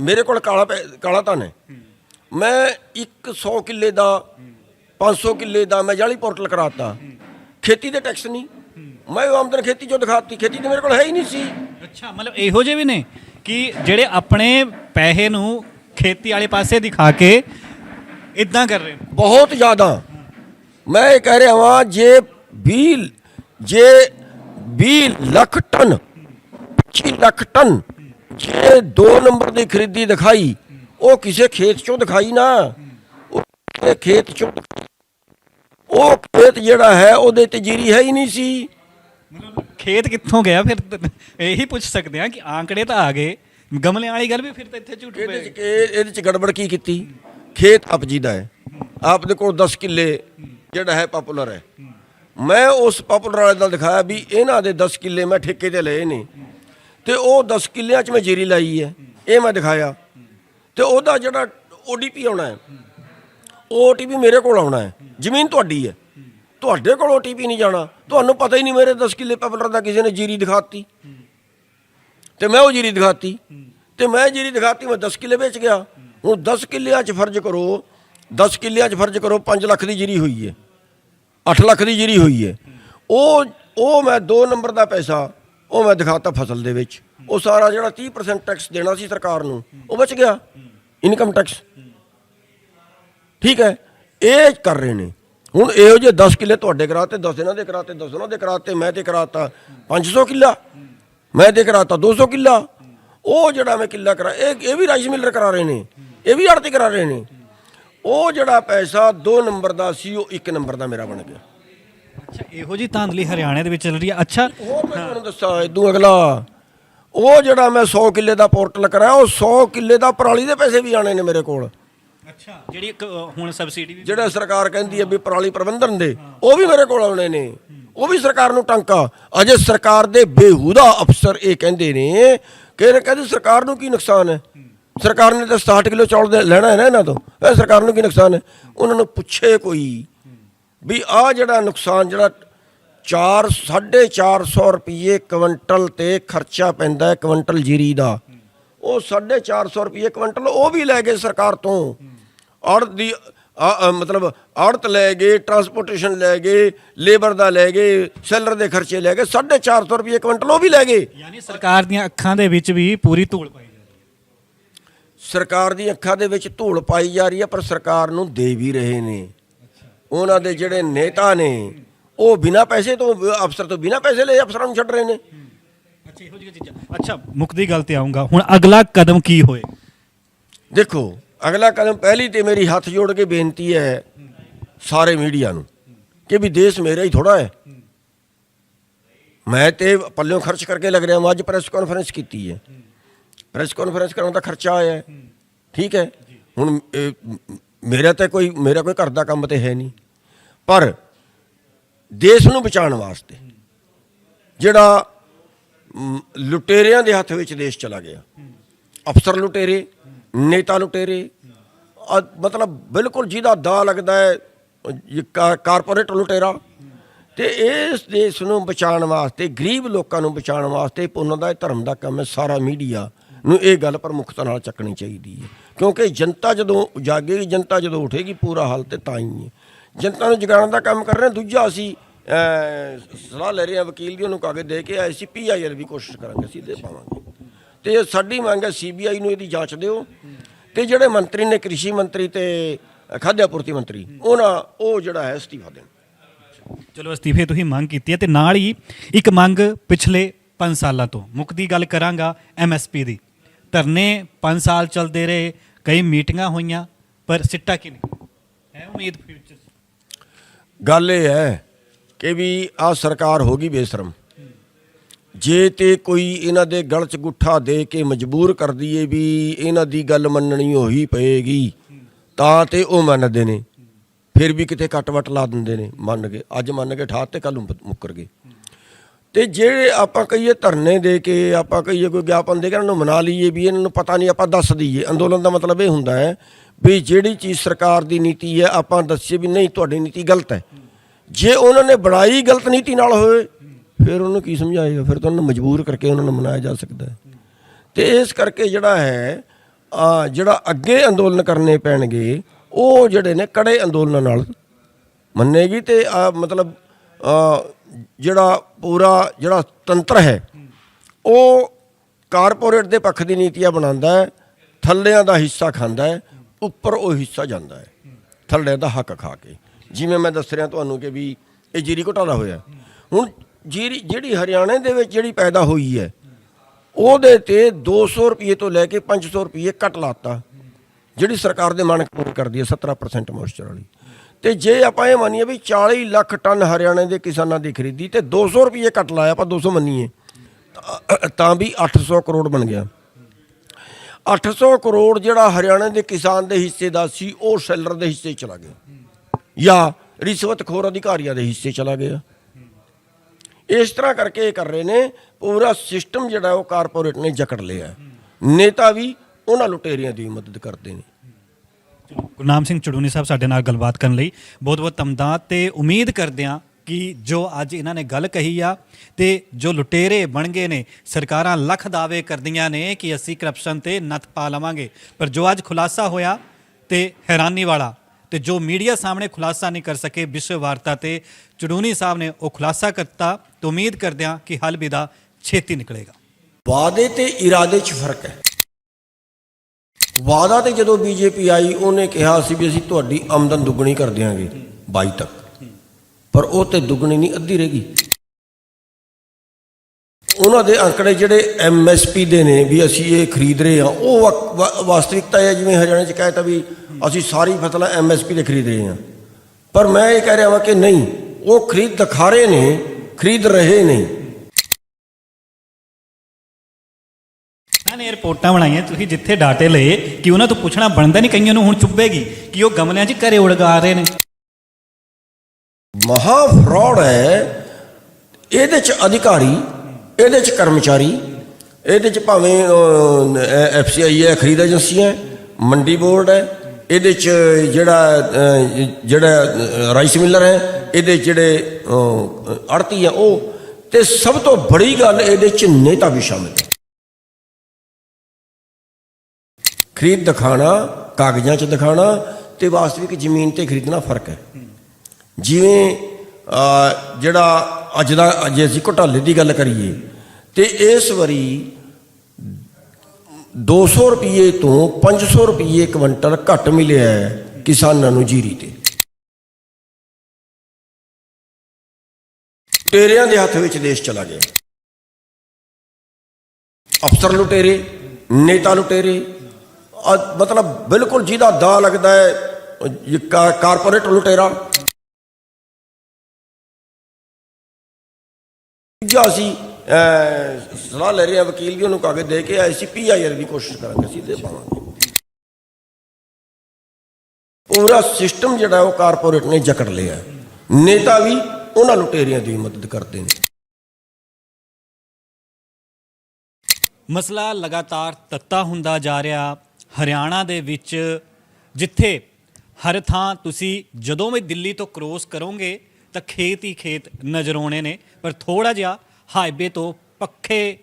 ਮੇਰੇ ਕੋਲ ਕਾਲਾ ਕਾਲਾ ਧਨ ਹੈ। ਮੈਂ 100 ਕਿੱਲੇ ਦਾ 500 ਕਿੱਲੇ ਦਾ ਮੈਂ ਜਾਲੀ ਪੋਰਟਲ ਕਰਾਤਾ। ਖੇਤੀ ਦੇ ਟੈਕਸ ਨਹੀਂ। ਮੈਂ ਉਹ ਆਮਦਨ ਖੇਤੀ ਚੋਂ ਦਿਖਾਤੀ। ਖੇਤੀ ਤੇ ਮੇਰੇ ਕੋਲ ਹੈ ਹੀ ਨਹੀਂ ਸੀ। ਅੱਛਾ ਮਤਲਬ ਇਹੋ ਜਿਹੇ ਵੀ ਨੇ ਕਿ ਜਿਹੜੇ ਆਪਣੇ ਪੈਸੇ ਨੂੰ ਖੇਤੀ ਵਾਲੇ ਪਾਸੇ ਦਿਖਾ ਕੇ ਇਦਾਂ ਕਰ ਰਹੇ ਬਹੁਤ ਜ਼ਿਆਦਾ। ਮੈਂ ਇਹ ਕਹਿ ਰਿਹਾ ਹਾਂ ਜੇ 20 ਜੇ 20 ਲੱਖ ਟਨ 25 ਲੱਖ ਟਨ ਜੇ 2 ਨੰਬਰ ਦੀ ਖਰੀਦੀ ਦਿਖਾਈ ਉਹ ਕਿਸੇ ਖੇਤ ਚੋਂ ਦਿਖਾਈ ਨਾ। ਉਹ ਖੇਤ ਚੋਂ। ਉਹ ਖੇਤ ਜਿਹੜਾ ਹੈ ਉਹਦੇ ਤੇ ਜੀਰੀ ਹੈ ਹੀ ਨਹੀਂ ਸੀ। ਮਤਲਬ ਖੇਤ ਕਿੱਥੋਂ ਗਿਆ? ਫਿਰ ਇਹੀ ਪੁੱਛ ਸਕਦੇ ਆ ਕਿ ਆંકੜੇ ਤਾਂ ਆ ਗਏ। ਗਮਲਿਆਂ ਵਾਲੀ ਗੱਲ ਵੀ ਫਿਰ ਤਾਂ ਇੱਥੇ ਝੂਠ ਇਹਦੇ ਪਏ। ਚ ਕਿ- ਇਹਦੇ ਚ ਗੜਬੜ ਕੀ ਕੀਤੀ? ਖੇਤ ਆਪ ਜੀ ਦਾ ਹੈ। ਆਪ ਦੇ ਕੋਲ 10 ਕਿੱਲੇ ਜਿਹੜਾ ਹੈ ਪਪੂਲਰ ਹੈ। ਮੈਂ ਉਸ ਪਪੂਲਰ ਵਾਲੇ ਦਾ ਦਿਖਾਇਆ ਵੀ ਇਹਨਾਂ ਦੇ 10 ਕਿੱਲੇ ਮੈਂ ਠੇਕੇ ਤੇ ਲਏ ਨੇ। ਤੇ ਉਹ 10 ਕਿੱਲਿਆਂ ਚ ਮੈਂ ਜੀਰੀ ਲਾਈ ਹੈ। ਇਹ ਮੈਂ ਦਿਖਾਇਆ। ਤੇ ਉਹਦਾ ਜਿਹੜਾ ਓਡੀਪੀ ਆਉਣਾ ਹੈ, ਉਹ ਓਟੀਪੀ ਮੇਰੇ ਕੋਲ ਆਉਣਾ ਹੈ, ਜ਼ਮੀਨ ਤੁਹਾਡੀ ਹੈ। ਤੁਹਾਡੇ ਕੋਲ ਓਟੀਪੀ ਨਹੀਂ ਜਾਣਾ, ਤੁਹਾਨੂੰ ਪਤਾ ਹੀ ਨਹੀਂ ਮੇਰੇ 10 ਕਿੱਲੇ ਪੈਪਲਰ ਦਾ ਕਿਸੇ ਨੇ ਜੀਰੀ ਦਿਖਾਤੀ। ਤੇ ਮੈਂ ਉਹ ਜੀਰੀ ਦਿਖਾਤੀ, ਤੇ ਮੈਂ ਜੀਰੀ ਦਿਖਾਤੀ, ਮੈਂ 10 ਕਿੱਲੇ ਵੇਚ ਗਿਆ। ਹੁਣ 10 ਕਿੱਲਿਆਂ 'ਚ ਫਰਜ਼ ਕਰੋ 10 ਕਿੱਲਿਆਂ 'ਚ ਫਰਜ਼ ਕਰੋ 5 ਲੱਖ ਦੀ ਜੀਰੀ ਹੋਈ ਹੈ 8 ਲੱਖ ਦੀ ਜੀਰੀ ਹੋਈ ਹੈ। ਉਹ ਉਹ ਮੈਂ 2 ਨੰਬਰ ਦਾ ਪੈਸਾ, ਉਹ ਮੈਂ ਦਿਖਾਤਾ ਫਸਲ ਦੇ ਵਿੱਚ। ਉਹ ਸਾਰਾ ਜਿਹੜਾ 30% ਟੈਕਸ ਦੇਣਾ ਸੀ ਸਰਕਾਰ ਨੂੰ, ਉਹ ਬਚ ਗਿਆ। Income tax. ਠੀਕ ਹੈ ਇਹ ਕਰ ਰਹੇ ਨੇ। ਹੁਣ ਇਹੋ ਜਿਹੇ 10 ਕਿੱਲੇ ਤੁਹਾਡੇ ਕਰਾਤੇ 10 ਇਹਨਾਂ ਦੇ ਕਰਾਤੇ 10 ਉਹਨਾਂ ਦੇ ਕਰਾਤੇ ਮੈਂ ਤੇ ਕਰਾਤਾ 500 ਕਿੱਲਾ ਮੈਂ ਤੇ ਕਰਾਤਾ 200 ਕਿੱਲਾ। ਉਹ ਜਿਹੜਾ ਮੈਂ ਕਿੱਲਾ ਕਰਾ ਇਹ ਇਹ ਵੀ ਰਾਈਸ ਮਿਲਰ ਕਰਾ ਰਹੇ ਨੇ ਇਹ ਵੀ ਆੜਤੀ ਕਰਾ ਰਹੇ ਨੇ। ਉਹ ਜਿਹੜਾ ਪੈਸਾ 2 ਨੰਬਰ ਦਾ ਸੀ ਉਹ 1 ਨੰਬਰ ਦਾ ਮੇਰਾ ਬਣ ਗਿਆ। ਅੱਛਾ ਇਹੋ ਜੀ ਧਾਂਦਲੀ ਹਰਿਆਣੇ ਦੇ ਵਿੱਚ ਚੱਲ ਰਹੀ ਹੈ। ਅੱਛਾ। ਉਹ ਮੈਂ ਤੁਹਾਨੂੰ ਦੱਸਾਂ ਇਦੋਂ ਅਗਲਾ। ਉਹ ਜਿਹੜਾ ਮੈਂ 100 ਕਿੱਲੇ ਦਾ ਪੋਰਟਲ ਕਰਾਇਆ ਉਹ 100 ਕਿੱਲੇ ਦਾ ਪਰਾਲੀ ਦੇ ਪੈਸੇ ਵੀ ਆਣੇ ਨੇ ਮੇਰੇ ਕੋਲ। ਅੱਛਾ ਜਿਹੜੀ ਇੱਕ, ਅ, ਹੁਣ ਸਬਸਿਡੀ ਵੀ ਜਿਹੜਾ ਸਰਕਾਰ ਕਹਿੰਦੀ ਹੈ ਵੀ ਪਰਾਲੀ ਪ੍ਰਬੰਧਨ ਦੇ ਉਹ ਵੀ ਮੇਰੇ ਕੋਲ ਆਉਣੇ ਨੇ। ਉਹ ਵੀ ਸਰਕਾਰ ਨੂੰ ਟੰਕਾ। ਅਜੇ ਸਰਕਾਰ ਦੇ ਬੇਹੂਦਾ ਅਫਸਰ ਇਹ ਕਹਿੰਦੇ ਨੇ ਕਿ ਇਹ ਕਹਿੰਦੇ ਸਰਕਾਰ ਨੂੰ ਕੀ ਨੁਕਸਾਨ ਹੈ? ਸਰਕਾਰ ਨੇ ਤਾਂ 60 ਕਿਲੋ ਚੌਲ ਦੇ ਲੈਣਾ ਹੈ ਨਾ ਇਹਨਾਂ ਤੋਂ। ਇਹ ਸਰਕਾਰ ਨੂੰ ਕੀ ਨੁਕਸਾਨ ਹੈ? ਉਹਨਾਂ ਨੂੰ ਪੁੱਛੇ ਕੋਈ ਵੀ ਆ ਜਿਹੜਾ ਨੁਕਸਾਨ ਜਿਹੜਾ 4 450 ਰੁਪਏ ਕੁਇੰਟਲ ਤੇ ਖਰਚਾ ਪੈਂਦਾ ਹੈ ਕੁਇੰਟਲ ਜੀਰੀ ਦਾ। ਉਹ 450 ਰੁਪਏ ਕੁਇੰਟਲ ਉਹ ਵੀ ਲੈ ਗਏ ਸਰਕਾਰ ਤੋਂ। ਔਰਤ ਦੀ ਮਤਲਬ ਔਰਤ ਲੈ ਗਏ ਟਰਾਂਸਪੋਰਟੇਸ਼ਨ ਲੈ ਗਏ ਲੇਬਰ ਦਾ ਲੈ ਗਏ ਸੈਲਰ ਦੇ ਖਰਚੇ ਲੈ ਗਏ 450 ਰੁਪਏ ਕੁਇੰਟਲ ਉਹ ਵੀ ਲੈ ਗਏ। ਯਾਨੀ ਸਰਕਾਰ ਦੀਆਂ ਅੱਖਾਂ ਦੇ ਵਿੱਚ ਵੀ ਪੂਰੀ ਧੂਲ ਪਾਈ ਜਾ ਰਹੀ ਹੈ। ਸਰਕਾਰ ਦੀ ਅੱਖਾਂ ਦੇ ਵਿੱਚ ਧੂੜ ਪਾਈ ਜਾ ਰਹੀ ਹੈ ਪਰ ਸਰਕਾਰ ਨੂੰ ਦੇ ਵੀ ਰਹੇ ਨੇ। ਉਹਨਾਂ ਦੇ ਜਿਹੜੇ ਨੇਤਾ ਨੇ ਉਹ ਬਿਨਾਂ ਪੈਸੇ ਤੋਂ ਅਫਸਰ ਤੋਂ ਬਿਨਾਂ ਪੈਸੇ ਲਏ ਅਫਸਰਾਂ ਨੂੰ ਛੱਡ ਰਹੇ ਨੇ। ਅੱਛਾ ਇਹੋ ਜਿਹੀਆਂ ਚੀਜ਼ਾਂ। ਅੱਛਾ ਮੁੱਕਦੀ ਗੱਲ ਤੇ ਆਉਂਗਾ ਹੁਣ ਅਗਲਾ ਕਦਮ ਕੀ ਹੋਏ? ਦੇਖੋ ਅਗਲਾ ਕਦਮ ਪਹਿਲੀ ਤੇ ਮੇਰੀ ਹੱਥ ਜੋੜ ਕੇ ਬੇਨਤੀ ਹੈ ਸਾਰੇ ਮੀਡੀਆ ਨੂੰ ਕਿ ਵੀ ਦੇਸ਼ ਮੇਰਾ ਹੀ ਥੋੜਾ ਹੈ। ਮੈਂ ਤੇ ਪੱਲਿਓਂ ਖਰਚ ਕਰਕੇ ਲੱਗ ਰਿਹਾ ਮੈਂ ਅੱਜ ਪ੍ਰੈਸ ਕਾਨਫਰੰਸ ਕੀਤੀ ਹੈ। ਪ੍ਰੈਸ ਕਾਨਫਰੰਸ ਕਰਾਉਣ ਦਾ ਖਰਚਾ ਆਇਆ ਹੈ। ਠੀਕ ਹੈ? ਹੁਣ ਮੇਰਾ ਤਾਂ ਕੋਈ ਮੇਰਾ ਕੋਈ ਘਰ ਦਾ ਕੰਮ ਤੇ ਹੈ ਨਹੀਂ। ਪਰ ਦੇਸ਼ ਨੂੰ ਬਚਾਉਣ ਵਾਸਤੇ, ਜਿਹੜਾ ਲੁਟੇਰਿਆਂ ਦੇ ਹੱਥ ਵਿੱਚ ਦੇਸ਼ ਚਲਾ ਗਿਆ। ਅਫਸਰ ਲੁਟੇਰੇ, ਨੇਤਾ ਲੁਟੇਰੇ ਮਤਲਬ ਬਿਲਕੁਲ ਜਿਹਦਾ ਦਾ ਲੱਗਦਾ ਹੈ ਕਾਰਪੋਰੇਟ ਲੁਟੇਰਾ, ਤੇ ਇਸ ਦੇਸ਼ ਨੂੰ ਬਚਾਉਣ ਵਾਸਤੇ, ਗਰੀਬ ਲੋਕਾਂ ਨੂੰ ਬਚਾਉਣ ਵਾਸਤੇ ਉਹਨਾਂ ਦਾ ਇਹ ਧਰਮ ਦਾ ਕੰਮ ਹੈ, ਸਾਰਾ ਮੀਡੀਆ ਨੂੰ ਇਹ ਗੱਲ ਪ੍ਰਮੁੱਖਤਾ ਨਾਲ ਚੱਕਣੀ ਚਾਹੀਦੀ ਹੈ। ਕਿਉਂਕਿ ਜਨਤਾ ਜਦੋਂ ਜਾਗੇਗੀ, ਜਨਤਾ ਜਦੋਂ ਉਠੇਗੀ, ਪੂਰਾ ਹਾਲ ਤੇ ਤਾਂ ਹੀ ਹੈ। ਜਨਤਾ ਨੂੰ ਜਗਾਉਣ ਦਾ ਕੰਮ ਕਰ ਰਹੇ ਹਾਂ ਦੂਜਾ ਅਸੀਂ ਸਲਾਹ ਲੈ ਰਹੇ ਹਾਂ ਵਕੀਲ ਦੀ ਉਹਨੂੰ ਕਾਗਜ਼ ਦੇ ਕੇ ਆਏ ਸੀ ਪੀਆਈਐਲ ਵੀ ਕੋਸ਼ਿਸ਼ ਕਰਾਂਗੇ, ਅਸੀਂ ਦੇ ਪਾਵਾਂਗੇ। ਤੇ ਸਾਡੀ ਮੰਗ ਹੈ ਸੀਬੀਆਈ ਨੂੰ ਇਹਦੀ ਜਾਂਚ ਦਿਓ। ਤੇ ਜਿਹੜੇ ਮੰਤਰੀ ਨੇ, ਕ੍ਰਿਸ਼ੀ ਮੰਤਰੀ ਤੇ ਖਾद्य ਪੂਰਤੀ ਮੰਤਰੀ, ਉਹਨਾਂ, ਉਹ ਜਿਹੜਾ ਹੈ ਅਸਤੀਫਾ ਦੇਣ। ਚਲੋ, ਅਸਤੀਫੇ ਤੁਸੀਂ ਮੰਗ ਕੀਤੀ ਹੈ ਤੇ ਨਾਲ ਹੀ ਇੱਕ ਮੰਗ ਪਿਛਲੇ 5 ਸਾਲਾਂ ਤੋਂ। ਮੁੱਕਦੀ ਗੱਲ ਕਰਾਂਗਾ ਐਮਐਸਪੀ ਦੀ। ਧਰਨੇ 5 ਸਾਲ ਚੱਲਦੇ ਰਹੇ, ਕਈ ਮੀਟਿੰਗਾਂ ਹੋਈਆਂ, ਪਰ ਸਿੱਟਾ ਕੀ ਨਹੀਂ ਹੈ ਉਮੀਦ ਫਿਊਚਰ ਗੱਲ ਇਹ ਹੈ ਕਿ ਵੀ ਆ ਸਰਕਾਰ ਹੋ ਗਈ ਬੇਸ਼ਰਮ। ਜੇ ਤੇ ਕੋਈ ਇਹਨਾਂ ਦੇ ਗਲ 'ਚ ਗੁੱਠਾ ਦੇ ਕੇ ਮਜਬੂਰ ਕਰ ਦਈਏ ਵੀ ਇਹਨਾਂ ਦੀ ਗੱਲ ਮੰਨਣੀ ਹੋਈ ਪਏਗੀ, ਤਾਂ ਤੇ ਉਹ ਮੰਨਦੇ ਨੇ। ਫਿਰ ਵੀ ਕਿਤੇ ਕੱਟ-ਵਟ ਲਾ ਦਿੰਦੇ ਨੇ। ਮੰਨ ਗਏ, ਅੱਜ ਮੰਨ ਗਏ ਠਾਤ ਤੇ ਕੱਲ ਨੂੰ ਮੁੱਕਰ ਗਏ। ਤੇ ਜਿਹੜੇ ਆਪਾਂ ਕਹੀਏ ਧਰਨੇ ਦੇ ਕੇ ਆਪਾਂ ਕਹੀਏ ਕੋਈ ਗਿਆਪਨ ਦੇ ਕੇ ਇਹਨਾਂ ਨੂੰ ਮਨਾ ਲਈਏ ਵੀ ਇਹਨਾਂ ਨੂੰ ਪਤਾ ਨਹੀਂ ਆਪਾਂ ਦੱਸ ਦਈਏ, ਅੰਦੋਲਨ ਦਾ ਮਤਲਬ ਇਹ ਹੁੰਦਾ ਹੈ ਵੀ ਜਿਹੜੀ ਚੀਜ਼ ਸਰਕਾਰ ਦੀ ਨੀਤੀ ਹੈ, ਆਪਾਂ ਦੱਸੀਏ ਵੀ ਨਹੀਂ, ਤੁਹਾਡੀ ਨੀਤੀ ਗਲਤ ਹੈ। ਜੇ ਉਹਨਾਂ ਨੇ ਬਣਾਈ ਗਲਤ ਨੀਤੀ ਨਾਲ ਹੋਏ, ਫਿਰ ਉਹਨੂੰ ਕੀ ਸਮਝਾਏਗਾ? ਫਿਰ ਤਾਂ ਉਹਨੂੰ ਮਜਬੂਰ ਕਰਕੇ ਉਹਨਾਂ ਨੂੰ ਮਨਾਇਆ ਜਾ ਸਕਦਾ ਹੈ। ਤੇ ਇਸ ਕਰਕੇ ਜਿਹੜਾ ਹੈ, ਆ ਜਿਹੜਾ ਅੱਗੇ ਅੰਦੋਲਨ ਕਰਨੇ ਪੈਣਗੇ, ਉਹ ਜਿਹੜੇ ਨੇ ਕੜੇ ਅੰਦੋਲਨਾਂ ਨਾਲ ਮੰਨੇਗੀ ਤੇ ਮਤਲਬ ਜਿਹੜਾ ਪੂਰਾ ਜਿਹੜਾ ਤੰਤਰ ਹੈ, ਉਹ ਕਾਰਪੋਰੇਟ ਦੇ ਪੱਖ ਦੀ ਨੀਤੀਆਂ ਬਣਾਉਂਦਾ ਹੈ, ਥੱਲਿਆਂ ਦਾ ਹਿੱਸਾ ਖਾਂਦਾ ਹੈ, ਉੱਪਰ ਉਹ ਹਿੱਸਾ ਜਾਂਦਾ ਹੈ। ਥੱਲਿਆਂ ਦਾ ਹੱਕ ਖਾ ਕੇ। ਜਿਵੇਂ ਮੈਂ ਦੱਸ ਰਿਹਾ ਤੁਹਾਨੂੰ ਕਿ ਵੀ ਇਹ ਜੀਰੀ ਘੁਟਾਲਾ ਹੋਇਆ। ਹੁਣ ਜੀਰੀ, ਜਿਹੜੀ ਹਰਿਆਣੇ ਦੇ ਵਿੱਚ ਜਿਹੜੀ ਪੈਦਾ ਹੋਈ ਹੈ, ਉਹਦੇ ਤੇ 200 ਰੁਪਏ ਤੋਂ ਲੈ ਕੇ 500 ਰੁਪਏ ਕੱਟ ਲਾਤਾ। ਜਿਹੜੀ ਸਰਕਾਰ ਦੇ ਮਾਨਕ ਪੂਰੇ ਕਰਦੀ ਹੈ 17% ਮੋਇਸਚਰ ਵਾਲੀ। ਤੇ ਜੇ ਆਪਾਂ ਇਹ ਮੰਨੀਏ ਵੀ 40 ਲੱਖ ਟਨ ਹਰਿਆਣੇ ਦੇ ਕਿਸਾਨਾਂ ਦੀ ਖਰੀਦੀ ਤੇ 200 ਰੁਪਏ ਕੱਟ ਲਾਇਆ, ਆਪਾਂ 200 ਮੰਨੀਏ, ਤਾਂ- ਤਾਂ ਵੀ 800 ਕਰੋੜ ਬਣ ਗਿਆ। 800 ਕਰੋੜ ਜਿਹੜਾ ਹਰਿਆਣੇ ਦੇ ਕਿਸਾਨ ਦੇ ਹਿੱਸੇ ਦਾ ਸੀ, ਉਹ ਸੈਲਰ ਦੇ ਹਿੱਸੇ ਚਲਾ ਗਿਆ। ਜਾਂ ਰਿਸ਼ਵਤਖੋਰ ਅਧਿਕਾਰੀਆਂ ਦੇ ਹਿੱਸੇ ਚਲਾ ਗਿਆ। ਇਸ ਤਰ੍ਹਾਂ ਕਰਕੇ ਇਹ ਕਰ ਰਹੇ ਨੇ, ਪੂਰਾ ਸਿਸਟਮ ਜਿਹੜਾ ਉਹ ਕਾਰਪੋਰੇਟ ਨੇ ਜਕੜ ਲਿਆ। ਨੇਤਾ ਵੀ ਉਹਨਾਂ ਲੁਟੇਰਿਆਂ ਦੀ ਮਦਦ ਕਰਦੇ ਨੇ। ਗੁਰਨਾਮ ਸਿੰਘ ਚੜੂਨੀ ਸਾਹਿਬ ਸਾਡੇ ਨਾਲ ਗੱਲਬਾਤ ਕਰਨ ਲਈ ਬਹੁਤ ਬਹੁਤ ਧੰਨਵਾਦ ਤੇ ਉਮੀਦ ਕਰਦੇ ਹਾਂ ਕਿ ਜੋ ਅੱਜ ਇਹਨਾਂ ਨੇ ਗੱਲ ਕਹੀ ਆ ਤੇ ਜੋ ਲੁਟੇਰੇ ਬਣ ਗਏ ਨੇ, ਸਰਕਾਰਾਂ ਲੱਖ ਦਾਅਵੇ ਕਰਦੀਆਂ ਨੇ ਕਿ ਅਸੀਂ ਕਰਪਸ਼ਨ ਤੇ ਨੱਥ ਪਾ ਲਵਾਂਗੇ। ਪਰ ਜੋ ਅੱਜ ਖੁਲਾਸਾ ਹੋਇਆ ਤੇ ਹੈਰਾਨੀ ਵਾਲਾ ਤੇ ਜੋ ਮੀਡੀਆ ਸਾਹਮਣੇ ਖੁਲਾਸਾ ਨਹੀਂ ਕਰ ਸਕੇ ਵਿਸ਼ਵ ਵਾਰਤਾ ਤੇ, ਚੜੂਨੀ ਸਾਹਿਬ ਨੇ ਉਹ ਖੁਲਾਸਾ ਕਰਤਾ ਤੇ ਉਮੀਦ ਕਰਦੇ ਹਾਂ ਕਿ ਹੱਲ ਵੀ ਦਾ ਛੇਤੀ ਨਿਕਲੇਗਾ। ਵਾਅਦੇ ਤੇ ਇਰਾਦੇ 'ਚ ਫ਼ਰਕ ਹੈ। ਵਾਅਦਾ ਤੇ ਜਦੋਂ ਬੀਜੇਪੀ ਆਈ, ਉਹਨੇ ਕਿਹਾ ਸੀ ਵੀ ਅਸੀਂ ਤੁਹਾਡੀ ਆਮਦਨ ਦੁੱਗਣੀ ਕਰ ਦਿਆਂਗੇ 22 ਤੱਕ। ਪਰ ਉਹ ਤੇ ਦੁੱਗਣੀ ਨਹੀਂ, ਅੱਧੀ ਰਹੇਗੀ ਉਹਨਾਂ ਦੇ ਅੰਕੜੇ ਜਿਹੜੇ ਐਮਐਸਪੀ ਦੇ ਨੇ ਵੀ ਅਸੀਂ ਇਹ ਖਰੀਦ ਰਹੇ ਹਾਂ, ਉਹ ਵਾ- ਵਾ- ਵਾਸਤਵਿਕਤਾ ਹੈ ਜਿਵੇਂ ਹਰਿਆਣਾ ਚ ਕਹਿਤਾ ਵੀ ਅਸੀਂ ਸਾਰੀ ਫਸਲਾਂ ਐਮਐਸਪੀ ਦੇ ਖਰੀਦ ਰਹੇ ਹਾਂ। ਪਰ ਮੈਂ ਇਹ ਕਹਿ ਰਿਹਾ ਹਾਂ ਕਿ ਨਹੀਂ, ਉਹ ਖਰੀਦ ਦਿਖਾ ਰਹੇ ਨੇ, ਖਰੀਦ ਰਹੇ ਨਹੀਂ ਇਹਨਾਂ ਰਿਪੋਰਟਾਂ ਬਣਾਈਆਂ, ਤੁਸੀਂ ਜਿੱਥੇ ਡਾਟੇ ਲਏ, ਕਿ ਉਹਨਾਂ ਤੋਂ ਪੁੱਛਣਾ ਬਣਦਾ ਨਹੀਂ, ਕਈਆਂ ਨੂੰ ਹੁਣ ਚੁੱਭੇਗੀ ਕਿ ਉਹ ਗਮਲਿਆਂ 'ਚ ਘਰੇ ਉੜਗਾ ਰਹੇ ਨੇ। ਮਹਾ ਫਰਾਡ ਹੈ। ਇਹਦੇ ਚ ਅਧਿਕਾਰੀ, ਇਹਦੇ ਚ ਕਰਮਚਾਰੀ, ਇਹਦੇ ਚ ਭਾਵੇਂ ਐਫਸੀਆਈ ਹੈ, ਖਰੀਦ ਏਜੰਸੀ ਹੈ, ਮੰਡੀ ਬੋਰਡ ਹੈ, ਇਹਦੇ ਚ ਜਿਹੜਾ ਜਿਹੜਾ ਰਾਈਸ ਮਿਲਰ ਹੈ, ਇਹਦੇ ਜਿਹੜੇ ਆੜਤੀ ਹੈ ਉਹ। ਤੇ ਸਭ ਤੋਂ ਬੜੀ ਗੱਲ ਇਹਦੇ ਚ ਨੇਤਾ ਵੀ ਸ਼ਾਮਿਲ ਹੈ ਖਰੀਦ ਦਿਖਾਣਾ, ਕਾਗਜ਼ਾਂ 'ਚ ਦਿਖਾਣਾ ਤੇ ਵਾਸਤਵਿਕ ਜ਼ਮੀਨ ਤੇ ਖਰੀਦਣਾ ਫ਼ਰਕ ਹੈ। ਜਿਵੇਂ ਜਿਹੜਾ ਅੱਜ ਦਾ ਜੇ ਅਸੀਂ ਘੁਟਾਲੇ ਦੀ ਗੱਲ ਕਰੀਏ, ਤੇ ਇਸ ਵਾਰੀ 200 ਰੁਪਏ ਤੋਂ 500 ਰੁਪਏ ਕੁਇੰਟਲ ਘੱਟ ਮਿਲਿਆ ਹੈ ਕਿਸਾਨਾਂ ਨੂੰ ਜੀਰੀ ਤੇ। ਟੇਰਿਆਂ ਦੇ ਹੱਥ ਵਿੱਚ ਦੇਸ਼ ਚਲਾ ਗਿਆ। ਅਫਸਰ ਲੁਟੇਰੇ, ਨੇਤਾ ਲੁਟੇਰੇ ਮਤਲਬ ਬਿਲਕੁਲ ਜਿਹਦਾ ਦਾ ਲੱਗਦਾ ਹੈ ਕਾਰਪੋਰੇਟ ਲੁਟੇਰਾ। ਜਾਂ ਅਸੀਂ ਸਲਾਹ ਲੈ ਰਹੇ ਹਾਂ, ਵਕੀਲ ਵੀ ਉਹਨੂੰ ਕਾਗਜ਼ ਦੇ ਕੇ ਆਏ ਪੀਆਈਆਰ ਦੀ ਕੋਸ਼ਿਸ਼ ਕਰਾਂਗੇ, ਅਸੀਂ ਦੇ ਪਾਵਾਂਗੇ। ਪੂਰਾ ਸਿਸਟਮ ਜਿਹੜਾ, ਉਹ ਕਾਰਪੋਰੇਟ ਨੇ ਜਕੜ ਲਿਆ ਨੇਤਾ ਵੀ ਉਹਨਾਂ ਲੁਟੇਰਿਆਂ ਦੀ ਮਦਦ ਕਰਦੇ ਨੇ। ਮਸਲਾ ਲਗਾਤਾਰ ਤੱਤਾ ਹੁੰਦਾ ਜਾ ਰਿਹਾ। ਹਰਿਆਣਾ ਦੇ ਵਿੱਚ ਜਿੱਥੇ ਹਰ ਥਾਂ ਤੁਸੀਂ ਜਦੋਂ ਵੀ ਦਿੱਲੀ ਤੋਂ ਕ੍ਰੋਸ ਕਰੋਗੇ ਤਾਂ ਖੇਤ ਹੀ ਖੇਤ ਨਜ਼ਰ ਆਉਣੇ ਨੇ, ਪਰ ਥੋੜਾ ਜਿਹਾ ਹਾਈਵੇ ਤੋਂ ਪੱਖੇ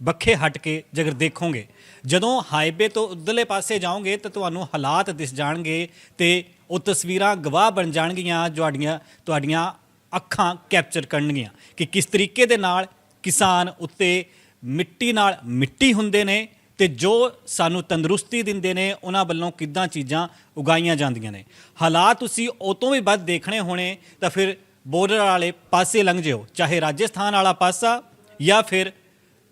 ਬੱਖੇ ਹਟ ਕੇ ਜੇਕਰ ਦੇਖੋਗੇ, ਜਦੋਂ ਹਾਈਵੇ ਤੋਂ ਉਧਰਲੇ ਪਾਸੇ ਜਾਓਗੇ ਤਾਂ ਤੁਹਾਨੂੰ ਹਾਲਾਤ ਦਿਸ ਜਾਣਗੇ ਤੇ ਉਹ ਤਸਵੀਰਾਂ ਗਵਾਹ ਬਣ ਜਾਣਗੀਆਂ, ਤੁਹਾਡੀਆਂ ਤੁਹਾਡੀਆਂ ਅੱਖਾਂ ਕੈਪਚਰ ਕਰਨਗੀਆਂ ਕਿ ਕਿਸ ਤਰੀਕੇ ਦੇ ਨਾਲ ਕਿਸਾਨ ਉੱਤੇ ਮਿੱਟੀ ਨਾਲ ਮਿੱਟੀ ਹੁੰਦੇ ਨੇ ਤੇ ਜੋ ਸਾਨੂੰ ਤੰਦਰੁਸਤੀ ਦਿੰਦੇ ਨੇ, ਉਹਨਾਂ ਵੱਲੋਂ ਕਿੱਦਾਂ ਚੀਜ਼ਾਂ ਉਗਾਈਆਂ ਜਾਂਦੀਆਂ ਨੇ। ਹਾਲਾਤ ਤੁਸੀਂ ਉਹ ਤੋਂ ਵੀ ਵੱਧ ਦੇਖਣੇ ਹੋਣੇ, ਤਾਂ ਫਿਰ ਬਾਰਡਰ ਵਾਲੇ ਪਾਸੇ ਲੰਘ ਜਿਓ, ਚਾਹੇ ਰਾਜਸਥਾਨ ਵਾਲਾ ਪਾਸਾ ਜਾਂ ਫਿਰ